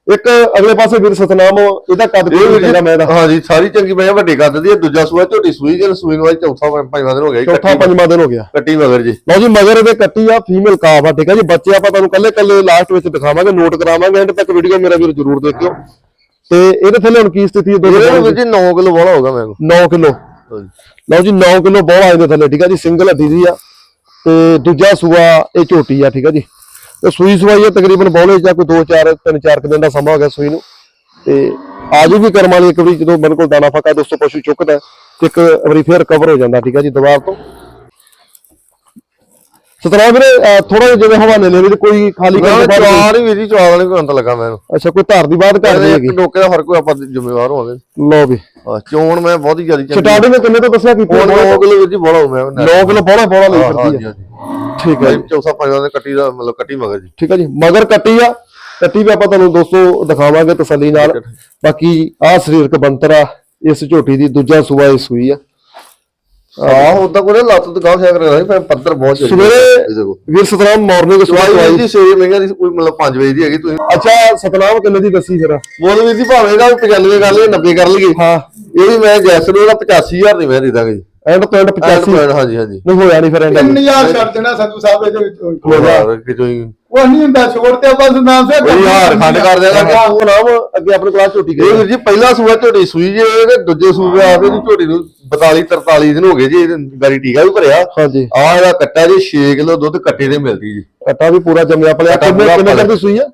ਇੱਕ ਅਗਲੇ ਪਾਸੇ ਵੀਰ ਸਤਨਾਮ ਇਹਦਾ ਕੱਦ ਕੋਈ ਚੰਗਾ ਮੈਂ ਦਾ ਹਾਂ ਜੀ ਸਾਰੀ ਚੰਗੀ ਮੈਂ ਵੱਡੀ ਕਰ ਦਿੰਦੀ ਹੈ ਦੂਜਾ ਸੂਆ ਝੋਟੀ ਸੂਈ ਜੇ ਸੂਈ ਨੂੰ ਚੌਥਾ ਪੰਜਵਾਂ ਦਿਨ ਹੋ ਗਿਆ ਚੌਥਾ ਪੰਜਵਾਂ ਦਿਨ ਹੋ ਗਿਆ। ਕੱਟੀ ਮਗਰ ਜੀ। ਲਓ ਜੀ ਮਗਰ ਇਹਦੇ ਕੱਟੀ ਆ ਫੀਮੇਲ ਕਾਫ ਆ ਠੀਕ ਆ ਜੀ। ਬੱਚੇ ਆਪਾਂ ਤੁਹਾਨੂੰ ਕੱਲੇ ਕੱਲੇ ਲਾਸਟ ਵਿੱਚ ਦਿਖਾਵਾਂਗੇ ਨੋਟ ਕਰਾਵਾਂਗੇ ਐਂਡ ਤੱਕ ਵੀਡੀਓ ਮੇਰਾ ਵੀਰ ਜ਼ਰੂਰ ਦੇਖਿਓ। ਤੇ ਇਹਦੇ ਥੱਲੇ ਹੁਣ ਕੀ ਸਥਿਤੀ ਹੈ ਇਹਦੇ ਵਿੱਚ ਜੀ। 9 ਕਿਲੋ ਬੋਲਾ ਹੋਗਾ ਮੈਨੂੰ 9 ਕਿਲੋ। ਲਓ ਜੀ 9 ਕਿਲੋ ਬੋਲ ਆਏ ਦੇ ਥੱਲੇ ਠੀਕ ਆ ਜੀ। ਸਿੰਗਲ ਹੱਡੀ ਦੀ ਆ। ਤੇ ਦੂਜਾ ਸੂਆ ਇਹ ਝੋਟੀ ਆ ਠੀਕ ਆ ਜੀ। ਤੇ ਸੂਈ ਸਵਾਈ ਹੈ ਤਕਰੀਬਨ ਬੋਲੇ ਜਾਂ ਕੋਈ 2 4 3 4 ਦਿਨ ਦਾ ਸਮਾਂ ਹੋ ਗਿਆ ਸੂਈ ਨੂੰ। ਤੇ ਆਜੂ ਵੀ ਕਰਮ ਵਾਲੀ ਇੱਕ ਵਾਰੀ ਜਦੋਂ ਬਿਲਕੁਲ ਦਾਣਾ ਫੱਕਾ ਦੋਸਤੋ ਪਸ਼ੂ ਚੁੱਕਦਾ ਹੈ, ਇੱਕ ਵਾਰੀ ਫੇਰ ਕਵਰ ਹੋ ਜਾਂਦਾ ਠੀਕ ਆ ਜੀ ਦੁਬਾਰ ਤੋਂ। ਸਤਨਾਮ ਵੀਰੇ ਥੋੜਾ ਜਿਹਾ ਜਿਵੇਂ ਹਵਾਨੇ ਲੈ ਲਈ ਤੇ ਕੋਈ ਖਾਲੀ ਤੋਂ ਬਾਅਦ ਚਾਰ ਹੀ ਵੀਰ ਚਾਰ ਵਾਲੇ ਕੋਲ ਅੰਤ ਲੱਗਾ ਮੈਨੂੰ। ਅੱਛਾ ਕੋਈ ਧਾਰ ਦੀ ਬਾਤ ਕਰ ਦੇਗੀ ਇੱਕ ਡੋਕੇ ਦਾ ਫ਼ਰਕ ਹੋਇਆ ਆਪਾਂ ਜ਼ਿੰਮੇਵਾਰ ਹੋਵਾਂਗੇ। ਲਓ ਵੀ। ਚੋਣ ਮੈਂ ਬਹੁਤ ਜ਼ਿਆਦਾ ਚੰਗੀ ਸਟਾਰਟਿੰਗ ਵਿੱਚ ਕਿੰਨੇ ਤੋਂ ਦੱਸਿਆ ਕੀਤੀ ਹੁਣ 9 ਕਿਲੋ ਵੀਰ ਜੀ ਬੋਲਾ ਮੈਂ 9 ਕਿਲੋ ਬੋਲਾ ਬੋਲਾ ਲਈ ਫਿਰਦੀ ਹਾਂ ਠੀਕ ਹੈ ਜੀ। ਚੌਥਾ ਪੰਜਵਾਂ ਦਿਨ ਕੱਟੀ ਦਾ ਮਤਲਬ ਕੱਟੀ ਮਗਰ ਜੀ। ਠੀਕ ਹੈ ਜੀ। ਮਗਰ ਕੱਟੀ ਆ। ਕੱਟੀ ਵੀ ਆਪਾਂ ਤੁਹਾਨੂੰ ਦੋਸਤੋ ਦਿਖਾਵਾਂਗੇ ਤਸੱਲੀ ਨਾਲ। ਬਾਕੀ ਆ ਸਰੀਰਕ ਬੰਤਰ ਆ। ਇਸ ਝੋਟੀ ਦੀ ਦੂਜਾ ਸੂਆ ਇਸ ਸੂਈ ਆ। ਆਹ ਉਦਾਂ ਕੋਈ ਲੱਤ ਦੁਕਾਨ ਸਿਆ ਕਰਿਆ ਪਰ ਪੱਧਰ ਬਹੁਤ ਜ਼ਿਆਦਾ ਸਵੇਰੇ ਵੀਰ ਸਤਨਾਮ ਮਾਰਨਿੰਗ ਵੀਰ ਚਵਾਈ ਜੀ ਸਵੇਰੇ ਮਹਿੰਗਾ ਦੀ ਕੋਈ ਮਤਲਬ 5 ਵਜੇ ਦੀ ਹੈਗੀ ਤੁਸੀਂ ਅੱਛਾ ਸਤਨਾਮ ਕਿੰਨੇ ਦੀ ਦੱਸੀ ਫਿਰ? ਬੋਲ ਵੀਰ ਜੀ ਭਾਵੇਂ ਇਹਦਾ 95 ਕਰ ਲਈਏ 90 ਕਰ ਲਈਏ। ਹਾਂ। ਇਹ ਵੀ ਮੈਂ ਜੈਸ ਨੂੰ ਇਹਦਾ 85000 ਦੀ ਮੈਂ ਦੇ ਦਾਂਗਾ ਜੀ। ਐਂਡ ਪੁਆਇੰਟ 85 ਹਾਂਜੀ ਹਾਂਜੀ। ਨਹੀਂ ਹੋਇਆ ਨਹੀਂ ਫਿਰ ਐਂਡ। 3000 ਛੱਡ ਦੇਣਾ ਸੰਧੂ ਸਾਹਿਬ ਇਹਦੇ ਵਿੱਚ। ਹੋਰ ਕਿ ਤੁਸੀਂ ਉਹ ਨਹੀਂ ਹੁੰਦਾ ਛੋੜ ਤੇ ਬਸ ਨਾਮ ਸੇ ਕੋਈ ਹਾਰ ਖੰਡ ਕਰ ਦੇਗਾ ਉਹ ਨਾਮ ਅੱਗੇ ਆਪਣੇ ਕੋਲ ਝੋਟੀ ਗਈ ਵੀਰ ਜੀ ਪਹਿਲਾ ਸੂਆ ਝੋਟੀ ਸੂਈ ਜੇ ਇਹਦੇ ਦੂਜੇ ਸੂਏ ਆ ਕੇ ਝੋਟੀ ਨੂੰ 42 43 ਦਿਨ ਹੋ ਗਏ ਜੀ ਗਾਰੀ ਟੀਕਾ ਵੀ ਭਰਿਆ। ਹਾਂਜੀ। ਆ ਇਹਦਾ ਕੱਟਾ ਜੀ 6 ਕਿਲੋ ਦੁੱਧ ਕੱਟੇ ਦੇ ਮਿਲਦੀ ਜੀ। ਕੱਟਾ ਵੀ ਪੂਰਾ ਜੰਮਿਆ ਪਲਿਆ ਕਿੰਨੇ ਕਿੰਨੇ ਦੀ ਸੂਈ ਆ?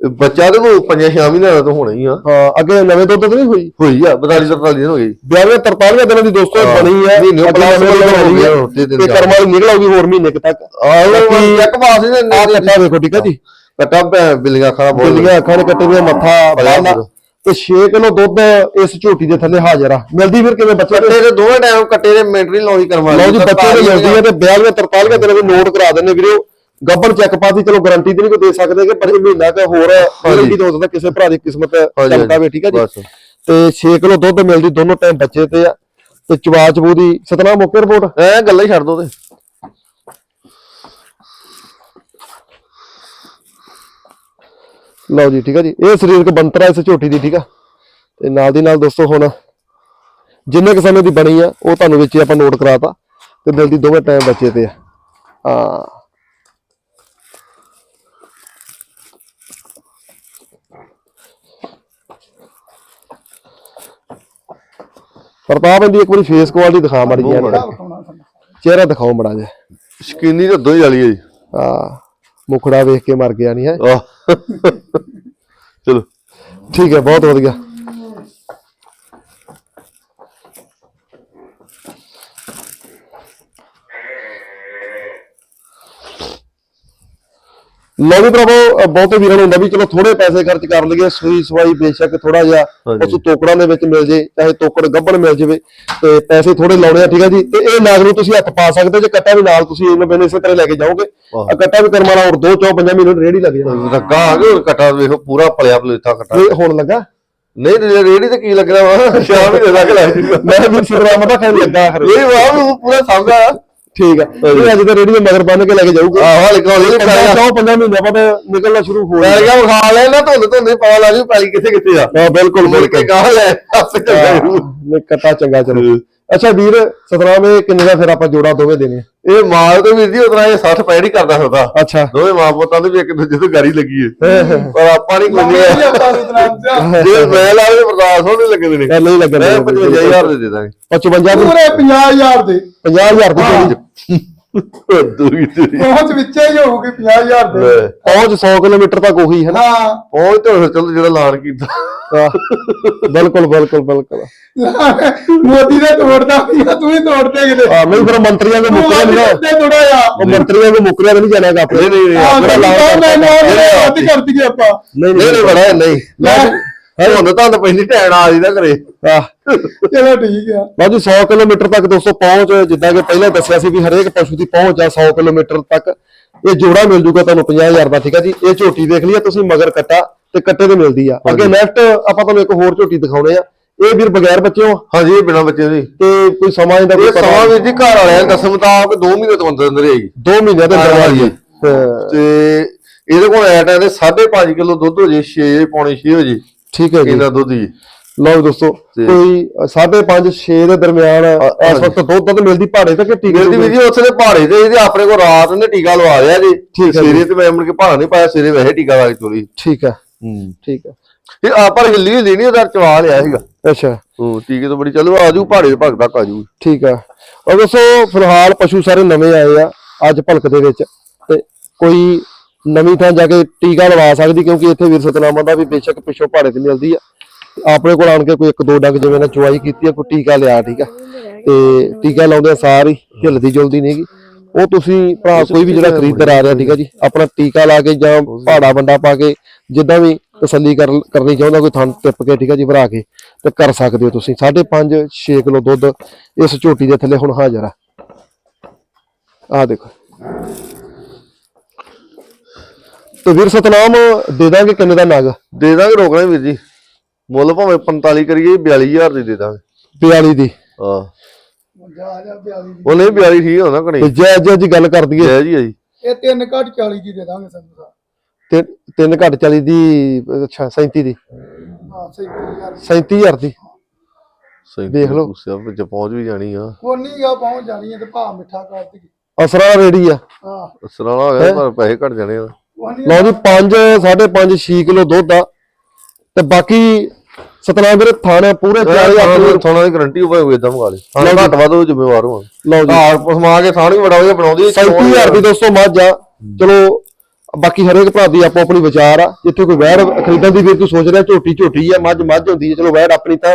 ਬੱਚਾ ਤੇ ਕੋ 5-6 ਮਹੀਨਿਆਂ ਦਾ ਤਾਂ ਹੋਣਾ ਹੀ ਆ। ਹਾਂ ਅੱਗੇ ਨਵੇਂ ਦੁੱਧ ਤਾਂ ਨਹੀਂ ਹੋਈ? ਹੋਈ ਆ 42 43 ਦਿਨ ਹੋ ਗਏ। ਜੀ। 42 43 ਦਿਨਾਂ ਦੀ ਦੋਸਤੋ ਬਣੀ ਹੈ ਮਹੀਨੇ ਦੁੱਧ ਹੋ ਹੁਣ, ਤੇ ਦਿਨ ਤੇ ਚਾਰ। ਕਰਮ ਵਾਲੀ ਨਿਕਲ ਆਉਗੀ ਹੋਰ ਮਹੀਨੇ ਕੁ ਤੱਕ। ਆਹ ਚੱਕ ਪਾਸ ਹੀ ਆ ਕੱਟਾ ਦੇਖੋ ਠੀਕ ਹੈ ਜੀ। ਕੱਟਾ ਬਿੱਲੀਆਂ ਖਾਣਾ ਬਹੁਤ ਬਿੱਲੀਆਂ ਦੇ ਕੱਟੇ ਦੇ ਮੱਥਾ ਬਾਲਾ ਤੇ 6 ਕਿਲੋ ਦੁੱਧ ਇਸ ਝੋਟੀ ਦੇ ਥੱਲੇ ਹਾਜ਼ਰ ਆ। ਮਿਲਦੀ ਫਿਰ ਕਿਵੇਂ ਬੱਚੇ ਕੱਟੇ ਦੇ ਦੋਵੇਂ ਟਾਈਮ ਕੱਟੇ ਦੇ ਮੈਂਟਰੀ ਲਾਉਣੀ ਕਰਵਾ ਲਓ ਜੀ ਬੱਚੇ ਦੇ ਮਿਲਦੀ ਹੈ ਤੇ 42 43 ਦਿਨਾਂ ਦੀ ਨੋਟ ਕਰਾ ਦਿੰਨੇ ਵੀਰੇ। ਗੱਬਰ ਚੈੱਕ ਪਾਤੀ ਚਲੋ ਗਾਰੰਟੀ ਤੇ ਨਹੀਂ ਕੋਈ ਦੇ ਸਕਦੇ ਕਿ ਪਰ ਇਹ ਮਹੀਨਾ ਤੇ ਹੋਰ ਗਾਰੰਟੀ ਤੇ ਹੋ ਸਕਦਾ ਕਿਸੇ ਭਰਾ ਦੀ ਕਿਸਮਤ ਹਾਂਜੀ, ਚਮਕਾ ਵੇ ਠੀਕ ਹੈ ਜੀ। ਤੇ 6 ਕਿਲੋ ਦੁੱਧ ਮਿਲਦੀ ਦੋਨੋਂ ਟਾਈਮ ਬੱਚੇ ਤੇ ਆ। ਤੇ ਚਵਾ ਚਬੂ ਦੀ ਸਤਨਾਮ ਮੌਕੇ ਰਿਪੋਰਟ ਐ ਗੱਲਾਂ ਹੀ ਛੱਡ ਦੋ ਤੇ। ਲਓ ਜੀ ਠੀਕ ਹੈ ਜੀ। ਇਹ ਸਰੀਰਕ ਬੰਤਰਾ ਇਸ ਝੋਟੀ ਦੀ ਠੀਕ ਆ? ਤੇ ਨਾਲ ਦੀ ਨਾਲ ਦੋਸਤੋ ਹੁਣ ਜਿੰਨੇ ਕੁ ਸਮੇਂ ਦੀ ਬਣੀ ਆ ਉਹ ਤੁਹਾਨੂੰ ਵਿੱਚ ਆਪਾਂ ਨੋਟ ਕਰਾਤਾ ਤੇ ਦਿਲ ਦੀ ਦੋਵੇਂ ਟਾਈਮ ਬੱਚੇ ਤੇ ਆ। ਹਾਂ। ਪ੍ਰਤਾਪ ਇਹਦੀ ਇੱਕ ਵਾਰੀ ਫੇਸ ਕੁਆਲਿਟੀ ਦਿਖਾ ਮਾੜੀ ਜੀ ਚਿਹਰਾ ਦਿਖਾਓ ਮੜਾ ਜਿਹਾ। ਸ਼ਕੀਨੀ ਤਾਂ ਦੋ ਹੀ ਵਾਲੀ ਹੈ ਜੀ। ਆ ਮੁਖੜਾ ਵੇਖ ਕੇ ਮਰ ਗਿਆ ਨਹੀਂ ਹੈ। ਚਲੋ। ਠੀਕ ਹੈ ਬਹੁਤ ਵਧੀਆ। ਲੋ ਵੀ ਪ੍ਰਭੂ ਅ, ਬਹੁਤੇ ਵੀਰਾਂ ਨੂੰ ਹੁੰਦਾ ਵੀ ਚਲੋ ਥੋੜੇ ਪੈਸੇ ਖਰਚ ਕਰ ਲਈਏ ਸੂਈ ਸਵਾਈ ਬੇਸ਼ੱਕ ਥੋੜਾ ਜਿਹਾ। ਉਸ ਤੋਕੜਾਂ ਦੇ ਵਿੱਚ ਮਿਲ ਜੇ ਚਾਹੇ ਤੋਕੜ ਗੱਬਣ ਮਿਲ ਜਾਵੇ ਤੇ ਪੈਸੇ ਥੋੜੇ ਲਾਉਣੇ ਆ ਠੀਕ ਹੈ ਜੀ? ਤੇ ਇਹ ਨਾਗ ਨੂੰ ਤੁਸੀਂ ਹੱਥ ਪਾ ਸਕਦੇ ਜੇ ਕੱਟਾ ਵੀ ਨਾਲ ਤੁਸੀਂ ਇਹਨਾਂ ਬਿਜ਼ਨਸ ਤਰ੍ਹਾਂ ਲੈ ਕੇ ਜਾਓਗੇ। ਆ ਕੱਟਾ ਵੀ ਕਰਮ ਵਾਲਾ ਹੋਰ 2 4 5 ਮਹੀਨੇ ਰੇੜੀ ਲੱਗ ਜਾਣਾ। ਰੱਗਾ ਆ ਗਿਆ ਕੱਟਾ ਵੇਖੋ ਪੂਰਾ ਪਲਿਆ ਪਲੇਤਾ ਕੱਟਾ। ਇਹ ਹੁਣ ਲੱਗਾ? ਨਹੀਂ ਰੇੜੀ ਤੇ ਕੀ ਲੱਗਣਾ ਵਾ? ਸ਼ਾਮ ਹੀ ਲੱਗ ਲੈ ਮੈਂ ਵੀ ਸਿਰਰਾਮ ਦਾ ਖੈਰ ਲੱਗਾ ਇਹ ਵਾਹ ਵੀ ਪੂਰਾ ਸਮਝਾ ਠੀਕ ਹੈ ਇਹ ਅੱਜ ਤਾਂ ਰੇੜੀ ਦੇ ਮਗਰ ਬੰਨ ਕੇ ਲੈ ਕੇ ਜਾਊਗਾ। ਆਹ ਲਿਖਾ ਲਈ ਪੰਜਾਹ ਚੌ ਪੰਜਾਂ ਮਹੀਨਿਆਂ ਬਾਅਦ ਨਿਕਲਣਾ ਸ਼ੁਰੂ ਹੋ ਗਿਆ ਕਿਹਾ ਖਾ ਲੈ ਨਾ ਧੁੰਦ ਧੁੰਦ ਪਾ ਲਾ ਜੀ ਪੈਲੀ ਕਿੱਥੇ ਕਿੱਥੇ ਆ? ਹਾਂ ਬਿਲਕੁਲ ਮੁੜ ਕੇ ਗਾਹ ਲੈ ਕੇ ਨਹੀਂ ਕੱਟਾ ਚੰਗਾ ਚਲੋ। ਅੱਛਾ ਵੀਰ ਸਤਨਾਮ ਇਹ ਕਿੰਨੇ ਦਾ ਫਿਰ ਆਪਾਂ ਜੋੜਾ ਦੋਵੇਂ ਦੇਣੇ? ਇਹ ਮਾਲ ਤੇ ਵੀਰ ਜੀ ਉਤਰਾ ਇਹ 60 ਪੈੜ ਹੀ ਕਰਦਾ ਹੁੰਦਾ ਅੱਛਾ। ਦੋਵੇਂ ਮਾਂ ਪੁੱਤਾਂ ਦੇ ਵੀ ਇੱਕ ਦੂਜੇ ਤੋਂ ਗਾਰੀ ਲੱਗੀ ਹੈ ਪਰ ਆਪਾਂ ਨਹੀਂ ਕੋਈ ਜੇ ਮੈਂ ਲਾਵੇ ਬਰਦਾਸ਼ਤ ਹੋਣੇ ਲੱਗੇ ਨੇ ਇਹ ਨਹੀਂ ਲੱਗਣਾ ਮੈਂ 55000 ਦੇ ਦੇ ਦਾਂਗੇ। 55 ਦੀ ਪੂਰੇ 50000 ਦੇ। 50000 ਦੀ ਪਹੁੰਚ ਵਿੱਚੇ ਹੀ ਹੋਊਗੀ 50000 ਦੇ। ਪਹੁੰਚ 100 ਕਿਲੋਮੀਟਰ ਤੱਕ ਉਹੀ ਹੈ ਨਾ। ਹਾਂ। ਉਹ ਤਾਂ ਫਿਰ ਚਲੋ ਜਿਹੜਾ ਐਲਾਨ ਕੀਤਾ। ਆਹ, ਬਿਲਕੁਲ ਬਿਲਕੁਲ ਬਿਲਕੁਲ। ਮੋਦੀ ਦੇ ਤੋੜਦਾ ਵੀ ਆ, ਤੂੰ ਹੀ ਤੋੜਦੇ ਕਿਤੇ। ਆ ਨਹੀਂ ਫਿਰ ਮੰਤਰੀਆਂ ਦੇ ਮੁੱਕਰਿਆ ਨਹੀਂ ਨਾ ਤੇ ਥੋੜਾ ਆ। ਉਹ ਮੰਤਰੀਆਂ ਦੇ ਮੁੱਕਰਿਆ ਨਹੀਂ ਜਾਣਾਗਾ ਆਪਣੇ। ਨਹੀਂ ਨਹੀਂ ਨਹੀਂ ਮੈਂ ਮੈਂ ਅੱਧ ਕਰ ਦਈਏ ਆਪਾਂ। ਨਹੀਂ ਨਹੀਂ ਨਹੀਂ ਬੜਾ ਨਹੀਂ। ਮੈਂ ਹੁਣ ਤਾਂ ਤਾਂ ਪਹਿਲੀ ਟੈਣ ਆ ਜੀਦਾ ਘਰੇ। ਚਲੋ ਠੀਕ ਆ। ਬਾਜੀ 100 ਕਿਲੋਮੀਟਰ ਤੱਕ ਦੋਸਤੋ ਪਹੁੰਚ ਜਿੱਦਾਂ ਕਿ ਪਹਿਲਾਂ ਦੱਸਿਆ ਸੀ ਵੀ ਹਰੇਕ ਪਸ਼ੂ ਦੀ ਪਹੁੰਚ ਆ 100 ਕਿਲੋਮੀਟਰ ਤੱਕ। ਇਹ ਜੋੜਾ ਮਿਲ ਜੂਗਾ ਤੁਹਾਨੂੰ 50000 ਦਾ ਠੀਕ ਆ ਜੀ? ਇਹ ਝੋਟੀ ਦੇਖ ਲਈ ਆ ਤੁਸੀਂ ਮਗਰ ਕੱਟਾ ਤੇ ਕੱਟੇ ਤੇ ਮਿਲਦੀ ਆ। ਅੱਗੇ ਨੈਕਸਟ ਆਪਾਂ ਤੁਹਾਨੂੰ ਇੱਕ ਹੋਰ ਝੋਟੀ ਦਿਖਾਉਣੇ ਆ। ਇਹ ਵੀਰ ਬਗੈਰ ਬੱਚਿਓ ਹਾਂਜੀ ਇਹ ਬਿਨਾ ਬੱਚੇ ਦੀ। ਤੇ ਕੋਈ ਸਮਾਂ ਇਹਦਾ ਕੋਈ ਸਮਾਂ ਵੀ ਜੀ ਘਰ ਵਾਲਿਆਂ ਦੇ ਦੱਸਣ ਮੁਤਾਬਕ 2 ਮਹੀਨੇ ਤੋਂ ਅੰਦਰ ਅੰਦਰ ਹੈਗੀ। 2 ਮਹੀਨਿਆਂ ਦੇ। ਦਰਵਾਜ਼ੇ ਤੇ ਇਹਦੇ ਕੋਲ ਐ ਟਾਈਮ ਦੇ 5.5 ਕਿਲੋ ਦੁੱਧ ਹੋ ਜੇ 6 ਪੌਣੇ 6 ਹੋ ਜੇ। ਠੀਕ ਹੈ ਜੀ। ਇਹਦਾ ਦੁੱਧ ਜੀ। ਲਓ ਦੋਸਤੋ ਤੇ- ਕੋਈ 5.5 6 ਦੇ ਦਰਮਿਆਨ ਇਸ ਵਕਤ ਦੁੱਧ ਤਾਂ ਮਿਲਦੀ ਭਾੜੇ ਤੇ ਕਿ ਟੀਕੇ ਮਿਲਦੀ ਵੀ ਜੀ ਉੱਥੇ ਦੇ ਪਹਾੜੇ ਤੇ ਇਹਦੇ ਆਪਣੇ ਕੋਲ ਰਾਤ ਨੇ ਟੀਕਾ ਲਵਾ ਲਿਆ ਜੀ। ਠੀਕ ਹੈ ਸਵੇਰੇ ਤੇ ਮੈਂ ਮੁੜ ਕੇ ਪਹਾੜਾ ਨਹੀਂ ਪਾਇਆ ਸਵੇਰੇ ਵੈਸੇ ਟੀਕਾ ਲਾ ਕੇ ਚੋਲੀ ਠੀਕ ਹੈ। ਹੂੰ। ਠੀਕ ਹੈ। ਇਹ ਆਪਰ ਹਿੱਲੀ ਹਿੱਲੀ ਨਹੀਂ ਉਹਦਾ ਚਵਾ ਲਿਆ ਸੀਗਾ। ਅੱਛਾ। ਉਹ ਟੀਕੇ ਤੋਂ ਬੜੀ ਚਲੋ ਆਜੂ ਪਹਾੜੇ ਦੇ ਭਗ ਤੱਕ ਆਜੂ। ਠੀਕ ਆ ਔਰ ਦੋਸਤੋ ਫਿਲਹਾਲ ਪਸ਼ੂ ਸਾਰੇ ਨਵੇਂ ਆਏ ਆ ਅੱਜ ਭਲਕ ਦੇ ਵਿੱਚ। ਤੇ ਕੋਈ ਨਵੀਂ ਥਾਂ ਜਾ ਕੇ ਟੀਕਾ ਲਵਾ ਸਕਦੀ ਕਿਉਂਕਿ ਇੱਥੇ ਵੀਰ ਸਤਨਾਮਾ ਦਾ ਵੀ ਬੇਸ਼ੱਕ ਪਿੱਛੋਂ ਭਾੜੇ ਤੇ ਮਿਲਦੀ ਆ। ਆਪਣੇ ਕੋਲ ਆਣ ਕੇ ਕੋਈ ਇੱਕ ਦੋ ਡੰਗ ਜਿਵੇਂ ਨਾ ਚੁਆਈ ਕੀਤੀ ਆ ਕੋਈ ਟੀਕਾ ਲਿਆ ਠੀਕ ਆ। ਤੇ ਟੀਕਾ ਲਾਉਂਦੇ ਸਾਰ ਹੀ ਹਿਲਦੀ ਜੁਲਦੀ ਨਹੀਂਗੀ ਉਹ ਤੁਸੀਂ ਭਰਾ ਕੋਈ ਵੀ ਜਿਹੜਾ ਖਰੀਦਦਾਰ ਆ ਰਿਹਾ ਠੀਕ ਆ ਜੀ ਆਪਣਾ ਟੀਕਾ ਲਾ ਕੇ ਜਾਂ ਭਾੜਾ ਬੰਦਾ ਪਾ ਕੇ ਜਿੱਦਾਂ ਵੀ ਤਸੱਲੀ ਕਰ ਕਰਨੀ ਚਾਹੁੰਦਾ ਕੋਈ ਥਾਂ ਟਿੱਪ ਕੇ ਠੀਕ ਆ ਜੀ ਭਰਾ ਕੇ ਤੇ ਕਰ ਸਕਦੇ ਹੋ ਤੁਸੀਂ। 5.5 6 ਕਿਲੋ ਦੁੱਧ ਇਸ ਝੋਟੀ ਦੇ ਥੱਲੇ ਹੁਣ ਹਾਜ਼ਰ ਆ। ਆ ਦੇਖੋ। ਤੇ ਵੀਰ ਸਤਨਾਮ ਦੇ ਦਾਂਗੇ ਕਿੰਨੇ ਦਾ ਨਗ? ਦੇ ਦਾਂਗੇ ਰੋਕਣਾ ਵੀਰ ਜੀ। ਮੁੱਲ ਭਾਵੇਂ 45 ਕਰੀਏ 42000 ਦੀ ਦੇ ਦਾਂਗੇ। 42 ਦੀ? ਹਾਂ। ਜਾ ਜਾ ਬਿਆਲੀ ਦੀ। ਉਹ ਨਹੀਂ 42 ਠੀਕ ਹੋਣਾ ਕਣੀ ਜੈ ਜੈ ਜੀ ਗੱਲ ਕਰ ਦਈਏ। ਜੈ ਜੀ ਆ ਜੀ। ਇਹ ਤਿੰਨ ਘੱਟ 40 ਦੀ ਦੇ ਦਾਂਗੇ ਸਾਹਿਬ ਤੇ। ਤਿੰਨ ਘੱਟ 40 ਦੀ ਅੱਛਾ 37 ਦੀ। ਹਾਂ ਸਹੀ ਯਾਰ 37000 ਦੀ। ਸਹੀ ਦੇਖ ਲਓ। ਸਭ ਵਿੱਚ ਪਹੁੰਚ ਵੀ ਜਾਣੀ ਆ। ਕੋਨੀ ਗਾ ਪਹੁੰਚ ਜਾਣੀ ਹੈ ਤੇ ਭਾ ਮਿੱਠਾ ਕਰ ਅਸਰਾ ਰੇੜੀ ਆ। ਹਾਂ। ਹੋ? ਗਿਆ ਪਰ ਪੈਸੇ ਘਟ ਜਾਣੇ ਆ। ਲਓ ਜੀ 5 5.5 6 ਕਿਲੋ ਦੁੱਧ ਆ। ਤੇ ਬਾਕੀ ਸਤਨਾਮ ਵੀਰੇ ਥਾਣੇ ਪੂਰੇ ਥਾਣਾ ਆਪਣੇ ਥਾਣਾ ਦੀ ਗਰੰਟੀ ਹੋਵੇ ਕੋਈ ਇਦਾਂ ਮਗਾ ਥਾਣਾ ਘੱਟ ਵੱਧ ਉਹ ਜ਼ਿੰਮੇਵਾਰ ਹਾਂ ਲਓ ਜੀ। ਹਾਰ ਪਸਮਾ ਕੇ ਥਾਣ ਵੀ ਬੜਾ ਵਧੀਆ ਬਣਾਉਂਦੀ ਹੈ 37000 ਦੀ ਦੋਸਤੋ ਮੱਝ ਆ। ਚਲੋ ਬਾਕੀ ਹਰੇਕ ਭਰਾ ਦੀ ਆਪੋ ਆਪਣੀ ਵਿਚਾਰ ਆ। ਜਿੱਥੇ ਕੋਈ ਵਹਿੜ ਖਰੀਦਣ ਦੀ ਵੀਰ ਤੂੰ ਸੋਚ ਰਿਹਾ ਝੋਟੀ ਝੋਟੀ ਆ ਮੱਝ ਮੱਝ ਹੁੰਦੀ ਹੈ ਚਲੋ ਵਹਿੜ ਆਪਣੀ ਤਾਂ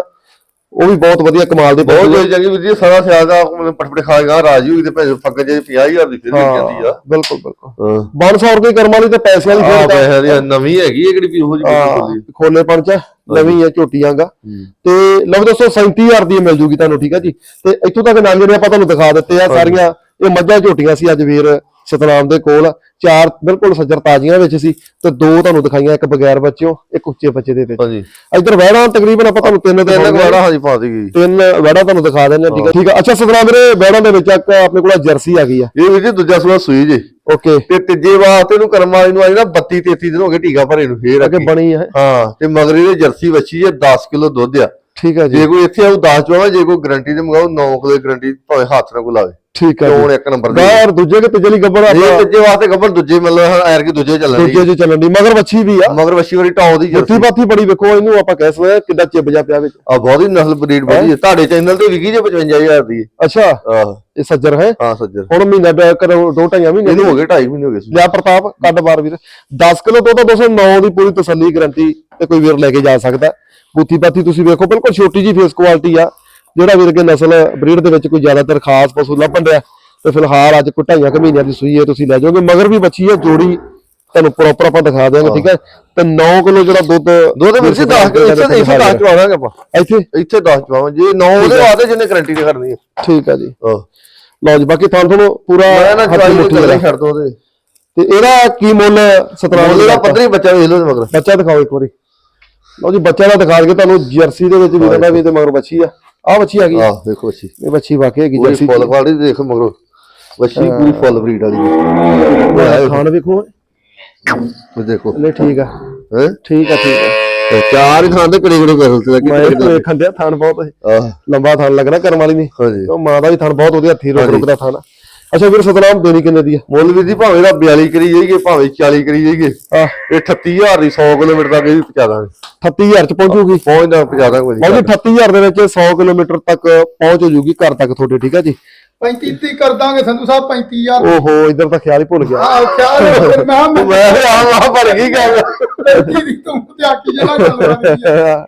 ਉਹ ਵੀ ਬਹੁਤ ਵਧੀਆ ਕਮਾਲ ਦੇ ਬਹੁਤ ਆ। ਕੋਈ ਚੰਗੀ ਵੀਰ ਜੀ ਸਾਰਾ ਸਿਆਲ ਦਾ ਪਟਪਟ ਖਾ ਗਿਆ ਰਾਜੀ ਹੋਈ ਤੇ ਭੈਣ ਫੱਕ ਜੇ 50000 ਦੀ ਫਿਰ ਜਾਂਦੀ ਆ। ਬਿਲਕੁਲ ਬਿਲਕੁਲ। ਹਾਂ। ਬਾਨਸੌਰ ਰੁਪਏ ਕਰਮ ਵਾਲੀ ਤੇ ਪੈਸੇ ਵਾਲੀ ਆ ਫੇਰ ਪੈਸੇ ਦੀ ਨਵੀਂ ਹੈਗੀ ਹੈ ਕਿਹੜੀ ਵੀ ਉਹੋ ਜਿਹੀ ਖੋਲੇ। ਪੰਚ ਨਵੀਂ ਹੈ। ਝੋਟੀਆਂਗਾ ਤੇ ਲਓ ਦੋਸਤੋ 37000 ਦੀ ਮਿਲ ਜੂਗੀ ਤੁਹਾਨੂੰ ਠੀਕ ਆ ਜੀ। ਤੇ ਇੱਥੋਂ ਤੱਕ ਜਿਹੜੇ ਆਪਾਂ ਤੁਹਾਨੂੰ ਦਿਖਾ ਦਿੱਤੇ ਆ ਸਾਰੀਆਂ। ਇਹ ਮੱਝਾਂ ਝੋਟੀਆਂ ਸੀ ਅੱਜ ਵੀਰ। ਸਤਨਾਮ ਦੇ ਕੋਲ ਚਾਰ ਬਿਲਕੁਲ ਸੱਜਰ ਤਾਜ਼ੀਆਂ ਵਿੱਚ ਸੀ ਤੇ ਦੋ ਤੁਹਾਨੂੰ ਦਿਖਾਈਆਂ ਇੱਕ ਬਗੈਰ ਬੱਚਿਓ ਇੱਕ ਉੱਚੇ ਬੱਚੇ ਦੇ ਵਿੱਚ। ਹਾਂਜੀ। ਇੱਧਰ ਵਹਿੜਾਂ ਤਕਰੀਬਨ ਆਪਾਂ ਤੁਹਾਨੂੰ ਤਿੰਨ ਤਿੰਨ। ਗਵਾੜਾ ਹਾਂਜੀ ਪਾ ਦੇਗੀ ਤਿੰਨ ਵਹਿੜਾਂ ਤੁਹਾਨੂੰ ਦਿਖਾ ਦਿੰਦੇ ਆ ਠੀਕ ਆ ਠੀਕ ਆ ਅੱਛਾ ਸਤਨਾਮ ਵੀਰੇ ਵਹਿੜਾਂ ਦੇ ਵਿੱਚ ਇੱਕ ਆਪਣੇ ਕੋਲ ਜਰਸੀ ਆ ਗਈ ਆ। ਇਹ ਵੀਰ ਦੂਜਾ ਸੂਆ ਸੂਈ ਜੇ। ਓਕੇ। ਤੇ ਤੀਜੇ ਵਾਸਤੇ ਨੂੰ ਕਰਮ ਵਾਲੀ ਨੂੰ ਆਈ ਨਾ 32 33 ਦਿਨ ਹੋ ਗਏ ਟੀਕਾ ਭਰੇ ਨੂੰ ਫੇਰ ਅੱਗੇ ਬਣੀ ਹੈ ਹਾਂ ਤੇ ਮਗਰੀ ਦੇ ਜਰਸੀ ਵੱਛੀ ਹੈ 10 ਕਿਲੋ ਦੁੱਧ ਆ। ਠੀਕ ਆ ਜੀ। ਜੇ ਕੋਈ ਇੱਥੇ ਆਉ 10 ਚਵਾਵਾ ਜੇ ਕੋਈ ਗਰੰਟੀ ਤੇ ਮੰਗਾਓ 9 ਕਿਲੋ ਗਰੰਟੀ ਭਾਵੇਂ ਹੱਥ ਨਾਲ ਕੋ ਲਾਵੇ। ਠੀਕ ਆ ਚੋਣ ਜੀ। ਇੱਕ ਨੰਬਰ ਦੀ ਬਾਹਰ ਦੂਜੇ ਕੇ ਤੀਜੇ ਲਈ ਗੱਬੜ ਇਹ ਤੀਜੇ ਵਾਸਤੇ ਗੱਬਰ ਦੂਜੇ ਮਤਲਬ ਐਰ ਕੇ ਦੂਜੇ ਚੱਲਣ ਦੀ। ਦੂਜੇ ਚ ਚੱਲਣ ਦੀ ਮਗਰ ਵੱਛੀ ਵੀ ਆ। ਮਗਰ ਵੱਛੀ ਵਾਲੀ ਟੌਪ ਦੀ ਜੁੱਤੀ ਪਾਥੀ ਬੜੀ ਵੇਖੋ ਇਹਨੂੰ ਆਪਾਂ ਕਹਿ ਸਕਦੇ ਆ ਕਿੱਦਾਂ ਚਿੱਬ ਜਾ ਪਿਆ ਵਿੱਚ। ਆ ਬਹੁਤ ਹੀ ਨਸਲ ਬਰੀਡ ਬੜੀ ਹੈ। ਤੁਹਾਡੇ ਚੈਨਲ ਤੇ ਵਿਕੀ ਜੇ 55000 ਦੀ ਹੈ। ਅੱਛਾ ਆਹ। ਇਹ ਸੱਜਰ ਹੈ? ਹਾਂ ਸੱਜਰ। ਹੁਣ ਮਹੀਨਾ ਡ- ਕਰੋ ਦੋ ਢਾਈਆਂ ਮਹੀਨੇ ਇਹਨੂੰ ਹੋ ਗਏ 2.5 ਮਹੀਨੇ ਹੋ ਗਏ ਲਿਆ ਪ੍ਰਤਾਪ ਕੱਢ ਬਾਰ ਵੀਰ। 10 ਕਿਲੋ ਤੋਂ ਤਾਂ 209 ਦੀ ਪੂਰੀ ਤਸੱਲੀ ਗਰੰਟੀ ਤੇ ਕੋਈ ਵੀਰ ਲੈ ਕੇ ਜਾ ਸਕਦਾ। ਬੂਥੀ ਪਾਥੀ ਤੁਸੀਂ ਵੇਖੋ ਬਿਲਕੁਲ ਛੋਟੀ ਜੀ ਫੇਸ ਕੁਆਲਿਟੀ ਆ। ਜਿਹੜਾ ਵੀਰ ਕੇ ਨਸਲ ਬਰੀਡ ਦੇ ਵਿੱਚ ਕੋਈ ਜ਼ਿਆਦਾਤਰ ਖਾਸ ਪਸ਼ੂ ਲੱਭਣ ਰਿਹਾ ਤੇ ਫਿਲਹਾਲ ਅੱਜ ਕੋਈ ਢਾਈਆਂ ਕੁ ਮਹੀਨਿਆਂ ਦੀ ਸੂਈ ਹੈ ਤੁਸੀਂ ਲੈ ਜਾਓਗੇ। ਮਗਰ ਵੀ ਬੱਚੀ ਹੈ ਜੋੜੀ ਤੁਹਾਨੂੰ ਪ੍ਰੋਪਰ ਆਪਾਂ ਦਿਖਾ ਦਿਆਂਗੇ ਠੀਕ ਹੈ ਤੇ 9 ਕਿਲੋ ਜਿਹੜਾ ਦੁੱਧ ਦੁੱਧ ਵਿੱਚ 10 ਕਿਲੋ ਇੱਥੇ ਇੱਥੇ 10 ਚਵਾਵਾਂਗੇ ਆਪਾਂ। ਇੱਥੇ? ਇੱਥੇ 10 ਚਵਾਵਾਂ ਜੇ 9 ਉਹਦੇ ਵਾਸਤੇ ਜਿਹਨੇ ਗਰੰਟੀ ਨਹੀਂ ਕਰਨੀ ਹੈ ਠੀਕ ਆ ਜੀ। ਲਓ ਜੀ ਬਾਕੀ ਤੁਹਾਨੂੰ ਤੁਹਾਨੂੰ ਪੂਰਾ ਮੈਂ ਨਾ ਹੱਥੀਂ ਚਵਾਈ ਮੁੱਠੀ ਵਾਲਾ। ਛੱਡ ਦੋ ਉਹਦੇ। ਤੇ ਇਹਦਾ ਕੀ ਮੁੱਲ ਸਤਨਾਮ ਉਹਦੇ ਦਾ ਦਾ? ਪੱਧਰੀ ਬੱਚਾ ਵੇਖ ਲਓ ਮਗਰ। ਬੱਚਾ ਦਿਖਾਓ ਇੱਕ ਵਾਰੀ। ਲਓ ਜੀ ਬੱਚਾ ਦਾ ਦਿਖਾ ਕੇ ਤੁਹਾਨੂੰ ਜਰਸੀ ਦੇ ਵਿੱਚ ਵੀ ਕਹਿੰਦਾ ਵੀ ਤੇ ਮਗਰ ਬੱਚੀ ਆ। ਆ ਬੱਚੀ ਆ। ਗਈ ਆਹ ਦੇਖੋ ਅੱਛੀ ਇਹ ਬੱਚੀ ਵਾਕਈ ਹੈਗੀ ਜਰਸੀ ਫੁੱਲ ਕੁਆਲਿਟੀ ਦੇਖੋ ਮਗਰੋਂ। ਵੱਛੀ ਪੂਰੀ ਫੁੱਲ ਬਰੀਡ ਵਾਲੀ। ਖਾਣ ਵੇਖੋ। ਇਹ ਦੇਖੋ। ਨਹੀਂ ਠੀਕ ਆ। ਹੈ? ਠੀਕ ਆ ਠੀਕ ਆ। ਤੇ ਚਾਰ ਖਾਂਦੇ ਕਿਹੜੇ ਕਿਹੜੇ ਪੈਸੇ ਤੇ ਮੈਂ ਲੱਗੇ ਇਹ ਵੇਖਣ ਦਿਆ ਥਣ ਬਹੁਤ। ਲੰਬਾ ਥਣ ਲੱਗਣਾ ਕਰਮ ਵਾਲੀ ਨਹੀਂ। ਉਹ ਮਾਂ ਦਾ ਵੀ ਥਣ ਬਹੁਤ ਵਧੀਆ ਹੱਥੀ ਰੋਕ ਰੋਕ ਦਾ ਥਣ ਆ। ਅੱਛਾ ਵੀਰ ਸਤਨਾਮ ਦੇਣੀ ਕਿੰਨੇ ਦੀ ਆ? ਮੁੱਲ ਵੀ ਜੀ ਭਾਵੇਂ ਦਾ 42 ਕਰੀ ਜਾਈਏ ਭਾਵੇਂ 40 ਕਰੀ ਜਾਈਏ। ਆ ਇਹ 38000 ਦੀ 100 ਕਿਲੋਮੀਟਰ ਤੱਕ ਇਹ ਵੀ ਪਹੁੰਚਾ ਦਾਂਗੇ। 38000 ਚ ਪਹੁੰਚੂਗੀ? ਪਹੁੰਚਦਾ ਪਹੁੰਚਾ ਦਾਂਗੇ ਬਾਜੀ 38000 ਦੇ ਵਿੱਚ 100 ਕਿਲੋਮੀਟਰ ਤੱਕ ਪਹੁੰਚ ਹੋ ਜੂਗੀ ਘਰ ਤੱਕ ਤੁਹਾਡੇ ਠੀਕ ਹੈ ਜੀ? 35 ਤੀ ਕਰ ਦਾਂਗੇ ਸੰਧੂ ਸਾਹਿਬ 35000 ਓਹੋ ਇਧਰ ਤਾਂ ਖਿਆਲ ਹੀ ਭੁੱਲ ਗਿਆ। ਆ ਖਿਆਲ ਮੈਂ ਮੈਂ ਆ ਆ ਬਣ ਗਈ ਗੱਲ। 35 ਦੀ ਤੂੰ ਤੇ ਆਖੀ ਜਣਾ ਗੱਲ ਕਰਨੀ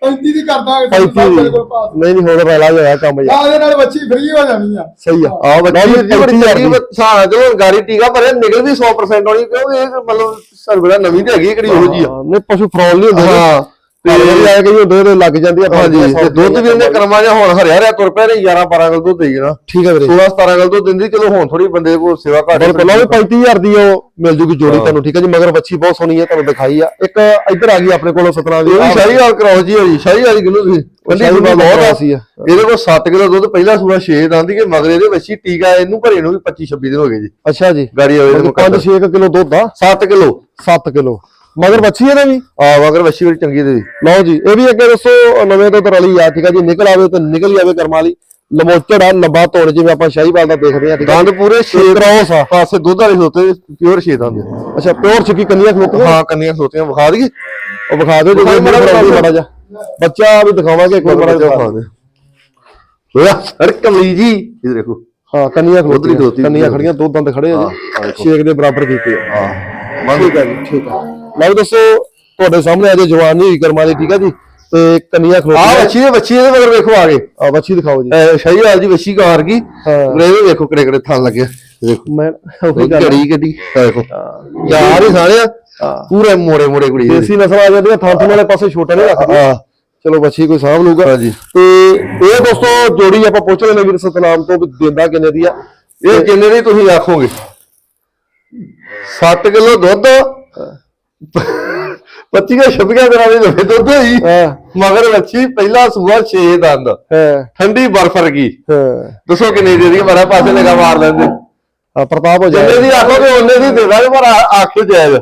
35 ਦੀ ਕਰ ਦਾਂਗੇ ਸੰਧੂ ਸਾਹਿਬ ਬਿਲਕੁਲ ਪਾਸ। ਨਹੀਂ ਨਹੀਂ ਹੋਰ ਰੈਲਾ ਹੋਇਆ ਕੰਮ ਯਾਰ ਆ ਇਹਦੇ ਨਾਲ ਬੱਚੀ ਫ੍ਰੀ ਹੋ ਜਾਣੀ ਆ। ਸਹੀ ਆ। ਆ ਬੱਚੀ ਜੀ ਬੜੀ 35,000 ਚੰਗੀ ਦੀ। ਸਾਰਾ ਜੋ ਗਾੜੀ ਟੀਕਾ ਭਰੇ ਨਿਕਲ ਵੀ 100% ਆਉਣੀ ਕਿਉਂਕਿ ਇਹ ਮਤਲਬ ਸਰਬੜਾ ਨਵੀਂ ਤੇ ਹੈਗੀ ਕਿਹੜੀ ਉਹੋ ਜੀ ਆ। ਨਹੀਂ ਪਸ਼ੂ ਫਰੌਲ ਨਹੀਂ ਹੁੰਦੇ ਹਾਂ। ਆ ਕੇ ਤੇ ਲੱਗ ਜਾਂਦੀ ਆ ਹਾਂਜੀ ਤੇ ਦੁੱਧ ਵੀ ਉਹਨੇ ਕਰਮਾ ਜਿਹਾ ਹੁਣ ਹਰਿਆ ਰਿਆ ਤੁਰ ਪਿਆ ਨੇ 11 12 ਕਿਲੋ ਦੁੱਧ ਦੇਈ ਜਣਾ ਠੀਕ ਹੈ ਵੀਰੇ। 16 17 ਕਿਲੋ ਦੁੱਧ ਦਿੰਦੀ ਚਲੋ ਹੁਣ ਥੋੜੀ ਬੰਦੇ ਕੋਲ ਸੇਵਾ ਘੱਟ ਹੈ। ਬਿਲਕੁਲ ਉਹ ਵੀ 35000 ਦੀ ਉਹ ਮਿਲ ਜੂਗੀ ਜੋੜੀ ਤੁਹਾਨੂੰ ਠੀਕ ਹੈ ਜੀ ਮਗਰ ਬੱਚੀ ਬਹੁਤ ਸੋਹਣੀ ਹੈ ਤੁਹਾਨੂੰ ਦਿਖਾਈ ਆ। ਇੱਕ ਇੱਧਰ ਆ ਗਈ ਆਪਣੇ ਕੋਲੋਂ ਸਤਨਾ ਦੀ ਇਹ ਵੀ ਸ਼ਾਹੀ ਹਾਲ ਕਰਾਓ ਜੀ ਹੋਈ ਸ਼ਾਹੀ ਵਾਲੀ ਕਿਲੋ ਤੁਸੀਂ ਕੰਡੀ ਸ਼ਾਹੀ ਸੂਆ ਵਾਲ ਬਹੁਤ ਆ। ਸੀ। ਆ। ਇਹਦੇ ਕੋਲ 7 ਕਿਲੋ ਦੁੱਧ ਪਹਿਲਾ ਸੂਆ 6 ਦੰਦੀ ਕਿ ਮਗਰ ਇਹਦੇ ਵਿੱਚ ਟੀਕਾ ਇਹਨੂੰ ਭਰੇ ਨੂੰ ਵੀ 25 26 ਦਿਨ ਹੋ ਗਏ ਜੀ। ਅੱਛਾ ਜੀ। ਗਾੜੀ ਆਵੇ ਦੇ 5-6 ਕਿਲੋ ਦੁੱਧ ਆ? 7 ਕਿਲੋ। 7 ਕਿਲੋ। ਮਗਰ ਬੱਚੀ ਇਹਦੇ ਵੀ? ਆ ਮਗਰ ਵੱਛੀ ਬੜੀ ਚੰਗੀ ਦੇ ਲਓ ਜੀ ਇਹ ਵੀ ਅੱਗੇ ਦੱਸੋ ਨਵੇਂ ਤੋਂ ਤਰਲੀ ਆ ਠੀਕ ਹੈ ਜੀ ਨਿਕਲ ਆਵੇ ਤੇ ਨਿਕਲ ਹੀ ਆਵੇ ਕਰਮ ਵਾਲੀ। ਲਮੋਚੜ ਆ ਲੰਬਾ ਤੋੜ ਜਿਵੇਂ ਆਪਾਂ ਸ਼ਾਹੀਵਾਲ ਦਾ ਦੇਖਦੇ ਆ ਠੀਕ ਹੈ ਦੰਦ ਪੂਰੇ 6 ਕ੍ਰੋਸ ਆ ਪਾਸੇ ਦੁੱਧ ਵਾਲੇ ਖਲੋਤੇ ਪਿਓਰ 6 ਦੰਦ। ਅੱਛਾ ਪਿਓਰ ਛਿੱਕੀ ਕੰਨੀਆਂ ਖਲੋਤੀਆਂ ਹਾਂ ਕੰਨੀਆਂ ਖਲੋਤੀਆਂ ਵਿਖਾ ਦਈਏ। ਉਹ ਵਿਖਾ ਦਿਓ ਜੇ ਮਾੜਾ ਜਾ ਬੱਚਾ ਵੀ ਦਿਖਾਵਾਂਗੇ ਇੱਕ ਵਾਰ ਮਾੜਾ ਜਿਹਾ ਵਿਖਾ ਦੇ ਹੋਇਆ ਸਰ ਕਮਲੀ ਜੀ ਇਹ ਦੇਖੋ। ਹਾਂ ਕੰਨੀਆਂ ਖਲੋਤੀ ਕੰਨੀਆਂ ਖੜੀਆਂ ਦੋ ਦੰਦ ਖੜੇ ਆ ਜੀ। ਛੇਕ ਦੇ ਬਰਾਬਰ ਕੀਤੇ ਆ। ਹਾਂ। ਠੀਕ ਹੈ ਜੀ ਠੀਕ ਹੈ ਲਓ ਦੱਸੋ ਤੁਹਾਡੇ ਸਾਹਮਣੇ ਅਜੇ ਜਵਾਨ ਨਹੀਂ ਹੋਈ ਕਰਮਾਂ ਦੀ ਠੀਕ ਹੈ ਜੀ? ਤੇ ਕੰਨੀਆਂ ਆ ਖਲੋਤੀਆਂ ਵੱਛੀ ਦੇ ਵੱਛੀ ਦੇ ਮਗਰ ਵੇਖੋ ਆ ਗਏ। ਆ ਬੱਚੀ ਦਿਖਾਓ ਜੀ। ਸ਼ਾਹੀ ਵਾਲ ਦੀ ਵੱਛੀ ਕਾਰ ਗਈ ਹਾਂ। ਗਰੇ ਵੇਖੋ ਕਿਹੜੇ ਕਿਹੜੇ ਥਾਂ ਲੱਗਿਆ ਦੇਖੋ ਮੈਂ ਉਹੀ ਗੱਲ ਘੜੀ ਗੱਡੀ ਆ ਦੇਖੋ। ਯਾਰ ਹੀ ਸਾਲਿਆ ਹਾਂ। ਪੂਰੇ ਮੋੜੇ ਮੋੜੇ ਕੁੜੀ। ਦੇਸੀ ਨਸਲ ਆ ਜਾਂਦੀਆਂ ਥਾਂ ਥਾਂ ਵਾਲੇ ਪਾਸੇ ਛੋਟੇ ਨਹੀਂ ਰੱਖਦੇ। ਹਾਂ। ਚਲੋ ਬੱਚੀ ਕੋਈ ਸਾਂਭ ਲੂਗਾ ਹਾਂਜੀ। ਤੇ ਇਹ ਦੋਸਤੋ ਜੋੜੀ ਆਪਾਂ ਪੁੱਛ ਲੈਣੇ ਵੀਰ ਸਤਨਾਮ ਤੋਂ ਵੀ ਦਿੰਦਾ ਕਿੰਨੇ ਦੀ ਆ। ਇਹ ਜਿੰਨੇ ਦੀ ਤੁਸੀਂ ਆਖੋਗੇ? 7 ਕਿਲੋ ਦੁੱਧ। 25 26 ਦਿਨਾਂ ਦੀ ਲਵੇ ਦੁੱਧ ਹੋਈ ਹਾਂ। ਮਗਰ ਵੱਛੀ ਪਹਿਲਾ ਸੂਆ 6 ਦੰਦ। ਹਾਂ। ਠੰਡੀ ਬਰਫ ਵਰਗੀ। ਹਾਂ। ਦੱਸੋ ਕਿੰਨੀ ਦੇ ਦੀ ਮਾਰਾ ਪਾਸੇ ਲਗਾ ਮਾਰ ਲੈਂਦੇ। ਆ ਪ੍ਰਤਾਪ ਹੋ ਜਿੰਨੇ ਜਾਏ ਦੀ ਆਖੋਗੇ ਉਹਨੇ ਦੀ ਦੇ ਦਾਂਗੇ ਪਰ ਆ- ਆਖਿਓ ਜਾਇਜ਼।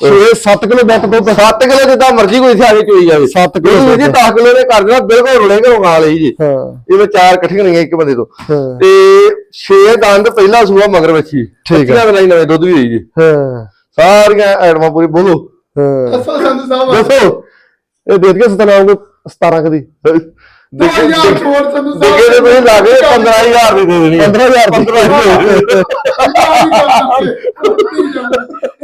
6-7 ਕਿਲੋ ਬੈਟ ਦੁੱਧ 7 ਕਿਲੋ ਜਿੱਦਾਂ ਮਰਜ਼ੀ ਕੋਈ ਇੱਥੇ ਆ ਕੇ ਚੋਈ ਜਾਵੇ। ਸੱਤ ਕਿੱਲੋ ਇਹ ਜੀ 10 ਕਿਲੋ ਨੇ ਕਰ ਦੇਣਾ ਬਿਲਕੁਲ ਰੁਲੇ ਘਰੋਂ ਖਾ ਲਈ ਜੀ। ਹਾਂ। ਇਹ ਵਿੱਚ ਚਾਰ ਇਕੱਠੀਆਂ ਨਹੀਂ ਇੱਕ ਬੰਦੇ ਤੋਂ। ਹਾਂ। ਤੇ 6 ਦੰਦ ਪਹਿਲਾ ਸੂਆ ਮਗਰ ਵੱਛੀ। ਠੀਕ ਹੈ। ਹੈ ਨਹੀਂ ਨਵੇਂ ਦੁੱਧ ਵੀ ਹੋਈ ਜੀ। ਹਾਂ। ਸਾਰੀਆਂ ਐਡਮਾਂ ਪੂਰੀ ਬੋਲੋ। ਹਾਂ। ਦੱਸੋ ਸੰਧੂ ਸਾਹਿਬ ਦੱਸੋ। ਇਹ ਦੇ ਦਈਏ ਸਤਨਾਮ ਕੋ 17 ਕਦੀ ਦੋ ਹਜ਼ਾਰ ਛੋੜ ਸੰਧੂ ਸਾਹਿਬ ਦੇਖੇ ਤੇ ਤੁਸੀਂ ਲਾ ਕੇ 15000 ਦੀ ਦੇ ਦੇਣੀ 15000 ਦੀ।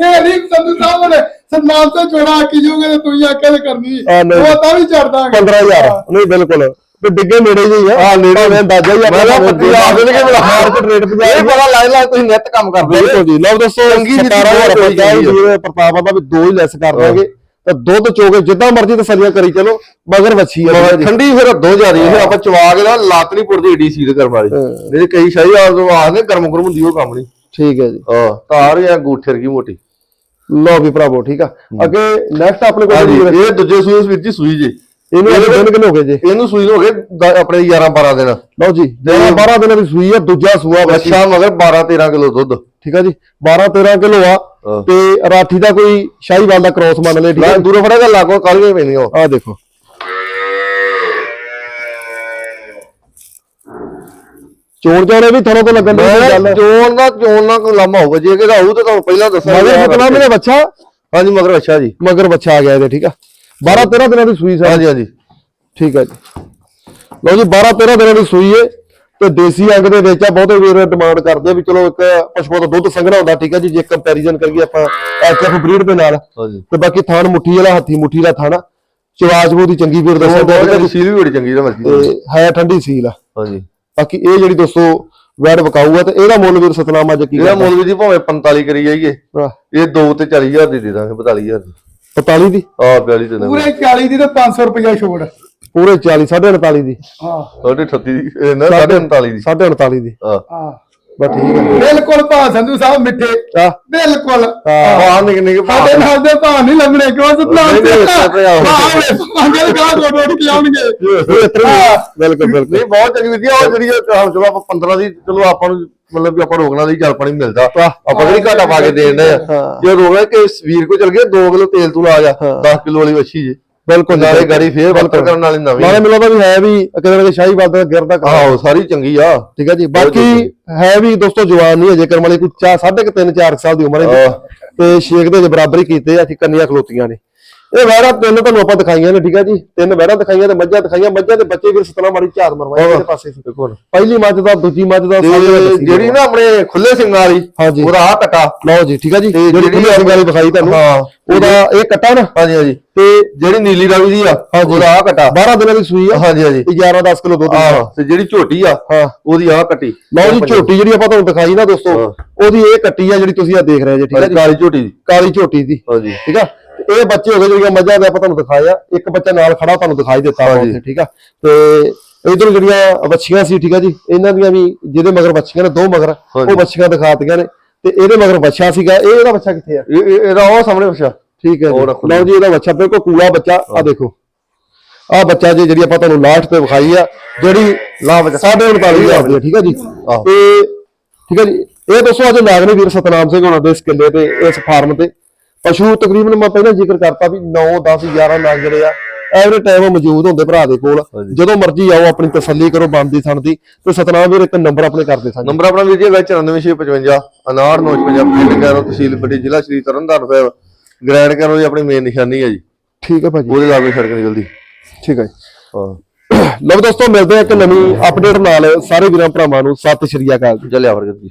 ਇਹ ਨਹੀਂ ਸੰਧੂ ਸਾਹਿਬ ਨੇ ਸਨਮਾਨ ਤੋਂ ਜੋੜਾ ਆਕੀ ਜੂਗੇ ਤੇ ਤੂੰ ਆਖਿਆ ਤੇ ਕਰਨੀ। ਉਹ ਤਾਂ ਵੀ ਛੱਡ ਦਾਂਗੇ 15000 ਨਹੀਂ ਬਿਲਕੁਲ। ਤੇ ਡਿੱਗੇ ਨੇੜੇ ਜਿਹੀ ਆ। ਹਾਂ, ਨੇੜੇ। ਭਾਵੇਂ ਅੰਦਾਜ਼ਾ ਹੀ ਮੈਂ ਭਾਵੇਂ 25 ਆ ਦੇਣਗੇ ਮੇਰਾ ਮਾਰਕੀਟ ਰੇਟ 50 ਇਹ ਪਤਾ ਲੱਗ ਲੱਗ ਤੁਸੀਂ ਨਿੱਤ ਕੰਮ ਕਰਦੇ ਬਿਲਕੁਲ ਜੀ। ਲਓ ਦੱਸੋ ਚੰਗੀ ਜੀ 17000 ਬਹੁਤ ਰੁਪਏ ਚੰਗੀ ਆ। ਜਿਵੇਂ ਪ੍ਰਤਾਪ ਆਦਾ ਵੀ ਦੋ ਹੀ ਲੈਸ ਕਰ ਦਾਂਗੇ ਤਾਂ ਦੁੱਧ ਚੋਗੇ ਜਿੱਦਾਂ ਮਰਜ਼ੀ ਤਸੱਲੀਆਂ ਕਰੀ ਚਲੋ ਮਗਰ ਵੱਛੀ ਆ। ਜੀ। ਠੰਡੀ ਫਿਰ ਦੋ ਜਿਆਦੀ ਫਿਰ ਆਪਾਂ ਚਵਾ ਕੇ ਨਾ ਲੱਤ ਨਹੀਂ ਪੁੱਟਦੀ ਏਡੀ ਸੀਲ ਵਾਲੀ ਹਾਂ। ਨਹੀਂ ਕਈ ਸ਼ਾਹੀ ਆਲ ਤੋਂ ਆਖਦੇ ਗਰਮ ਗਰਮ ਹੁੰਦੀ ਉਹ ਕੰਮ ਨਹੀਂ। ਠੀਕ ਹੈ ਜੀ। ਹਾਂ ਤਾਰ ਜਾਂ ਗੂਠੇ ਵਰਗੀ ਮੋਟੀ। ਲਓ ਵੀ ਭਰਾਵੋ ਠੀਕ ਆ। ਅੱਗੇ ਨੈਕਸਟ ਆਪਣੇ ਕੋਲ ਜੀ ਇਹ ਦੂਜੇ ਸੂਈ ਵੀਰ ਜੀ ਸੂਈ ਜੀ। ਇਹਨੂੰ ਅਜੇ ਦਿਨ ਕਿੰਨੇ ਹੋ ਗਏ ਜੀ। ਇਹਨੂੰ ਸੂਈ ਨੂੰ ਹੋ ਗਏ ਦ- ਆਪਣੇ 11 12 ਦਿਨ। ਲਓ ਜੀ 12 ਦਿਨਾਂ ਦੀ ਸੂਈ ਆ ਦੂਜਾ ਸੂਆ ਬੱਚਾ ਮਗਰ 12 13 ਕਿਲੋ ਦੁੱਧ। ਠੀਕ ਆ ਜੀ 12 13 ਕਿਲੋ ਆ। ਹਾਂ। ਤੇ ਰਾਠੀ ਦਾ ਕੋਈ ਸ਼ਾਹੀਵਾਲ ਦਾ ਕ੍ਰੋਸ ਮੰਨ ਲੈ ਠੀਕ ਮੈਂ ਆ ਦੂਰੋਂ ਫੜਾਗਾ ਲਾਗੋ ਕਾਲੀਆਂ ਪੈਣੀਆਂ ਆ ਦੇਖੋ। ਚੋਣ ਜਾਣੇ ਵੀ ਥਰੋਂ ਤੋਂ ਲੱਗਣ ਦੀ ਗੱਲ ਮੈਂ ਚੋਣ ਦਾ ਚੋਣ ਨਾ ਕੋਈ ਲਾਮਾ ਹੋਊਗਾ ਜੇ ਕਿਹਦਾ ਹੋਊ ਤਾਂ ਤੁਹਾਨੂੰ ਪਹਿਲਾਂ ਦੱਸਾਂ ਮਗਰ ਬੱਚਾ? ਹਾਂਜੀ ਮਗਰ ਅੱਛਾ ਜੀ। ਮਗਰ ਬੱਚਾ ਆ ਗਿਆ ਇਹਦੇ ਠੀਕ ਆ। 12 13 ਦਿਨਾਂ ਦੀ ਸੂਈ ਸਾਹਿਬ ਹਾਂਜੀ ਹਾਂਜੀ। ਠੀਕ ਹੈ ਜੀ। ਲਓ ਜੀ 12 13 ਦਿਨਾਂ ਦੀ ਸੂਈ ਹੈ ਤੇ ਦੇਸੀ ਅੰਗ ਦੇ ਵਿੱਚ ਆ ਬਹੁਤੇ ਵੀਰ ਡਿਮਾਂਡ ਕਰਦੇ ਆ ਵੀ ਚਲੋ ਇੱਕ ਪਸ਼ੂ ਦਾ ਦੁੱਧ ਸੰਘਣਾ ਹੁੰਦਾ ਠੀਕ ਹੈ ਜੀ ਜੇ ਕੰਪੈਰੀਜ਼ਨ ਕਰੀਏ ਆਪਾਂ ਐਚਐਫ ਬਰੀਡ ਦੇ ਨਾਲ। ਹਾਂਜੀ। ਤੇ ਬਾਕੀ ਥਾਣ ਮੁੱਠੀ ਵਾਲਾ ਹੱਥੀ ਮੁੱਠੀ ਦਾ ਥਾਣਾ ਚਵਾਜਬੂ ਦੀ ਚੰਗੀ ਵੀਰ ਦੱਸੋ ਬਹੁਤ ਸੀਲ ਵੀ ਬੜੀ ਚੰਗੀ ਦਾ ਮਰਜ਼ੀ। ਤੇ ਹੈ ਠੰਡੀ ਸੀਲ ਆ। ਹਾਂਜੀ। ਬਾਕੀ ਇਹ ਜਿਹੜੀ ਦੋਸਤੋ ਵੈੜ ਵਿਕਾਊ ਆ ਤੇ ਇਹਦਾ ਮੁੱਲ ਵੀਰ ਸਤਨਾਮ ਅੱਜ ਕੀ ਇਹਦਾ ਮੁੱਲ ਵੀ ਜੀ ਭਾਵੇਂ 45 ਕਰੀ ਜਾਈਏ? ਇਹ 2 ਤੇ 40000 ਦੀ ਦੇ ਦਾਂਗੇ 42000 ਦੀ। 45 ਦੀ? ਆ 42 ਦੇ ਦਾਂਗੇ ਪੂਰੇ 40 ਦੀ ਤੇ 500 ਰੁਪਇਆ ਛੋੜ। ਪੂਰੇ 40 39 ਦੀ। ਹਾਂ। ਸਾਡੇ 38 ਦੀ ਇਹ ਨਾ 39 ਦੀ। 39 ਦੀ। ਹਾਂ। ਹਾਂ। ਬਸ ਠੀਕ ਹੈ ਬਿਲਕੁਲ ਭਾ ਸੰਧੂ ਸਾਹਿਬ ਮਿੱਠੇ। ਬਿਲਕੁਲ। ਆ ਨਿਕ ਨਿਕ ਸਾਡੇ ਨਾਲ ਦੇ ਭਾ ਨਹੀਂ ਲੱਭਣੇ ਕਿਉਂ? ਸਤਨਾਮ ਨਹੀਂ, ਨਹੀਂ, ਸਤਿ ਸ੍ਰੀ ਅਕਾਲ। ਹਾਂ ਮੰਗਲ ਕਾ ਗੋਡ ਗੋਡ ਕੇ ਆਉਣਗੇ। ਬਿਲਕੁਲ ਬਿਲਕੁਲ। ਨਹੀਂ ਬਹੁਤ ਚੰਗੀ ਵਧੀਆ ਉਹ ਜਿਹੜੀ ਉਹ ਚਲੋ ਆਪਾਂ 15 ਦੀ ਚਲੋ ਆਪਾਂ ਨੂੰ ਮਤਲਬ ਵੀ ਆਪਾਂ ਰੋਕਣਾ ਦੀ ਜਲ ਪਾਣੀ ਮਿਲਦਾ। ਆਪਾਂ ਕਿਹੜੀ ਘਾਟਾ ਪਾ ਕੇ ਦੇਣ ਦੇ ਆ? ਹਾਂ। ਜੇ ਰੋਕਣਾ ਕਿ ਵੀਰ ਕੋ ਚਲ ਗਿਆ 2 ਕਿਲੋ ਤੇਲ ਤੂਲ ਆ ਜਾ ਹਾਂ। 10 ਕਿਲੋ ਵਾਲੀ ਵੱਛੀ ਜੀ। ਬਿਲਕੁਲ ਨਾਲੇ। ਗਾੜੀ ਫੇਰ ਵਰਤਰ ਕਰਨ ਵਾਲੀ ਨਵੀਂ। ਨਾਲੇ ਮੈਨੂੰ ਲੱਗਦਾ ਵੀ ਹੈ ਵੀ ਕਿਤੇ ਨਾ ਕਿਤੇ ਸ਼ਾਹੀਵਾਲ ਦਾ ਗਿਰਦਾ ਕੰਮ। ਆਹੋ ਸਾਰੀ ਚੰਗੀ ਆ। ਠੀਕ ਹੈ ਜੀ ਬਾਕੀ ਹੈ ਵੀ ਦੋਸਤੋ ਜਵਾਨ ਨਹੀਂ ਅਜੇ ਕਰਮ ਵਾਲੀ ਕੋਈ ਚਾ ਸਾਢੇ ਕੁ ਤਿੰਨ 4 ਸਾਲ ਦੀ ਉਮਰ ਹੈ। ਤੇ ਸ਼ੇਖ ਦੇ ਬਰਾਬਰ ਕੀਤੇ ਆ ਕਿ ਕੰਨੀਆਂ ਖਲੋਤੀਆਂ ਨੇ। ਇਹ ਵੈੜਾ ਤਿੰਨ ਤੁਹਾਨੂੰ ਆਪਾਂ ਦਿਖਾਈਆਂ ਨੇ ਠੀਕ ਆ ਜੀ? ਤਿੰਨ ਵੈੜਾ ਦਿਖਾਈਆਂ ਤੇ ਮੱਝਾਂ ਦਿਖਾਈਆਂ ਮੱਝਾਂ ਦੇ ਬੱਚੇ ਵੀ ਸਤਨਾ ਮਾਰੀ ਝਾਤ ਮਰਵਾਈ ਇਹਦੇ ਪਾਸੇ ਸੀ। ਨਾ। ਪਹਿਲੀ ਮੱਝ ਦਾ ਦੂਜੀ ਮੱਝ ਦਾ ਜਿਹੜੀ ਨਾ ਆਪਣੇ ਖੁੱਲੇ ਸਿੰਘ ਵਾਲੀ ਹਾਂਜੀ। ਉਹਦਾ ਆ ਕਟਾ। ਲਓ ਜੀ ਠੀਕ ਆ ਜੀ ਜਿਹੜੀ ਜਿਹੜੀ ਜਿਹੜੀ ਵਾਲੀ ਦਿਖਾਈ ਤੁਹਾਨੂੰ ਹਾਂ। ਉਹਦਾ ਇਹ ਕੱਟਾ ਨਾ। ਹਾਂਜੀ ਹਾਂਜੀ। ਤੇ ਜਿਹੜੀ ਨੀਲੀ ਰਾਵੀ ਦੀ ਆ ਉਹਦਾ ਆ ਕਟਾ। 12 ਦਿਨਾਂ ਦੀ ਸੂਈ ਆ। ਹਾਂਜੀ ਹਾਂਜੀ। 11 10 ਕਿਲੋ ਦੁੱਧ ਆਹ ਤੇ ਜਿਹੜੀ ਝੋਟੀ ਆ ਹਾਂ। ਉਹਦੀ ਆ ਕੱਟੀ। ਲਓ ਜੀ ਝੋਟੀ ਜਿਹੜੀ ਆਪਾਂ ਤੁਹਾਨੂੰ ਦਿਖਾਈ ਨਾ ਦੋਸਤੋ ਹਾਂ। ਉਹਦੀ ਇਹ ਕੱਟੀ ਆ ਜਿਹੜੀ ਤੁਸੀਂ ਆ ਦੇਖ ਰਹੇ ਜੇ ਠੀਕ ਆ ਜੀ। ਕਾਲੀ ਝੋਟੀ ਦੀ। ਕਾਲੀ ਝੋਟੀ ਦੀ। ਹਾਂਜੀ। ਠੀਕ ਆ? ਇਹ ਬੱਚੇ ਹੋ ਗਏ ਜਿਹੜੀਆਂ ਮੱਝਾਂ ਦੇ ਆਪਾਂ ਤੁਹਾਨੂੰ ਦਿਖਾਇਆ ਇੱਕ ਬੱਚਾ ਨਾਲ ਖੜਾ ਤੁਹਾਨੂੰ ਦਿਖਾਈ ਦਿੱਤਾ। ਉੱਥੇ ਠੀਕ ਆ? ਤੇ ਇਧਰ ਜਿਹੜੀਆਂ ਬੱਚੀਆਂ ਸੀ ਠੀਕ ਆ ਜੀ ਇਹਨਾਂ ਦੀਆਂ ਵੀ ਜਿਹਦੇ ਮਗਰ ਬੱਚੀਆਂ ਨੇ ਦੋ ਮਗਰ। ਉਹ ਬੱਚੀਆਂ ਦਿਖਾਤੀਆਂ ਨੇ। ਤੇ ਇਹਦੇ ਮਗਰ ਬੱਚਾ ਸੀਗਾ। ਇਹ ਇਹਦਾ ਬੱਚਾ ਕਿੱਥੇ ਆ? ਇਹ ਇਹ- ਇਹਦਾ ਉਹ ਸਾਹਮਣੇ ਪੁੱਛਿਆ ਠੀਕ ਹੈ ਜੀ। ਲਓ ਜੀ ਇਹਦਾ ਬੱਚਾ ਬਿਲਕੁਲ ਕੂਲਾ ਬੱਚਾ। ਆ ਦੇਖੋ। ਆ ਬੱਚਾ ਜੀ ਜਿਹੜੀ ਆਪਾਂ ਤੁਹਾਨੂੰ ਲਾਸਟ ਤੇ ਵਿਖਾਈ ਆ ਜਿਹੜੀ ਲਾ ਬੱਚਾ। 49500 ਦੀ ਆ ਠੀਕ ਹੈ ਜੀ। ਤੇ ਠੀਕ ਹੈ ਜੀ। ਇਹ ਦੱਸੋ ਅੱਜ ਨਾਗਨੀ ਵੀਰ ਸਤਨਾਮ ਸਿੰਘ ਹੋਣਾ ਦੇ ਇਸ ਕਿੱਲੇ ਤੇ ਇਸ ਫਾਰਮ ਤੇ। ਪਸ਼ੂ ਤਕਰੀਬਨ ਮੈਂ ਪਹਿਲਾਂ ਜ਼ਿਕਰ ਕਰਤਾ ਵੀ 9 10 11 ਨਾਗ ਜਿਹੜੇ ਆ ਐਵਰੇ ਟਾਈਮ ਮੌਜੂਦ ਹੁੰਦੇ ਭਰਾ ਦੇ ਕੋਲ। ਜਦੋਂ ਮਰਜ਼ੀ ਆਓ ਆਪਣੀ ਤਸੱਲੀ ਕਰੋ ਬੰਦੀ ਸੁਣਦੀ ਤੇ ਸਤਨਾਮ ਵੀਰ ਇੱਕ ਨੰਬਰ ਆਪਣੇ ਕਰਦੇ ਸਾਡੇ। ਨੰਬਰ ਆਪਣਾ ਵੀਰ ਜੀ ਹੈਗਾ 94655 5955 ਪਿੰਡ ਕੈਰੋ ਤਹਿਸੀਲ ਬੜੀ ਜ਼ਿਲ੍ਹਾ ਸ਼੍ਰੀ ਤਰਨਤਾਰਨ ਸਾਹਿਬ। ਗ੍ਰੈਂਡ ਕੈਰੋ ਦੀ ਆਪਣੀ ਮੇਨ ਨਿਸ਼ਾਨੀ ਹੈ ਜੀ। ਠੀਕ ਹੈ ਭਾਜੀ। ਉਹਦੇ ਲਾਗੇ ਸੜਕ ਨਿਕਲਦੀ। ਠੀਕ ਹੈ ਜੀ। ਲਓ ਦੋਸਤੋ ਮਿਲਦੇ ਆ ਇੱਕ ਨਵੀਂ ਅਪਡੇਟ ਨਾਲ। ਸਾਰੇ ਵੀਰਾਂ ਭਰਾਵਾਂ ਨੂੰ ਸਤਿ ਸ਼੍ਰੀ ਅਕਾਲ ਜੀ। ਜਲਿਆ ਵਰਗ ਦੀ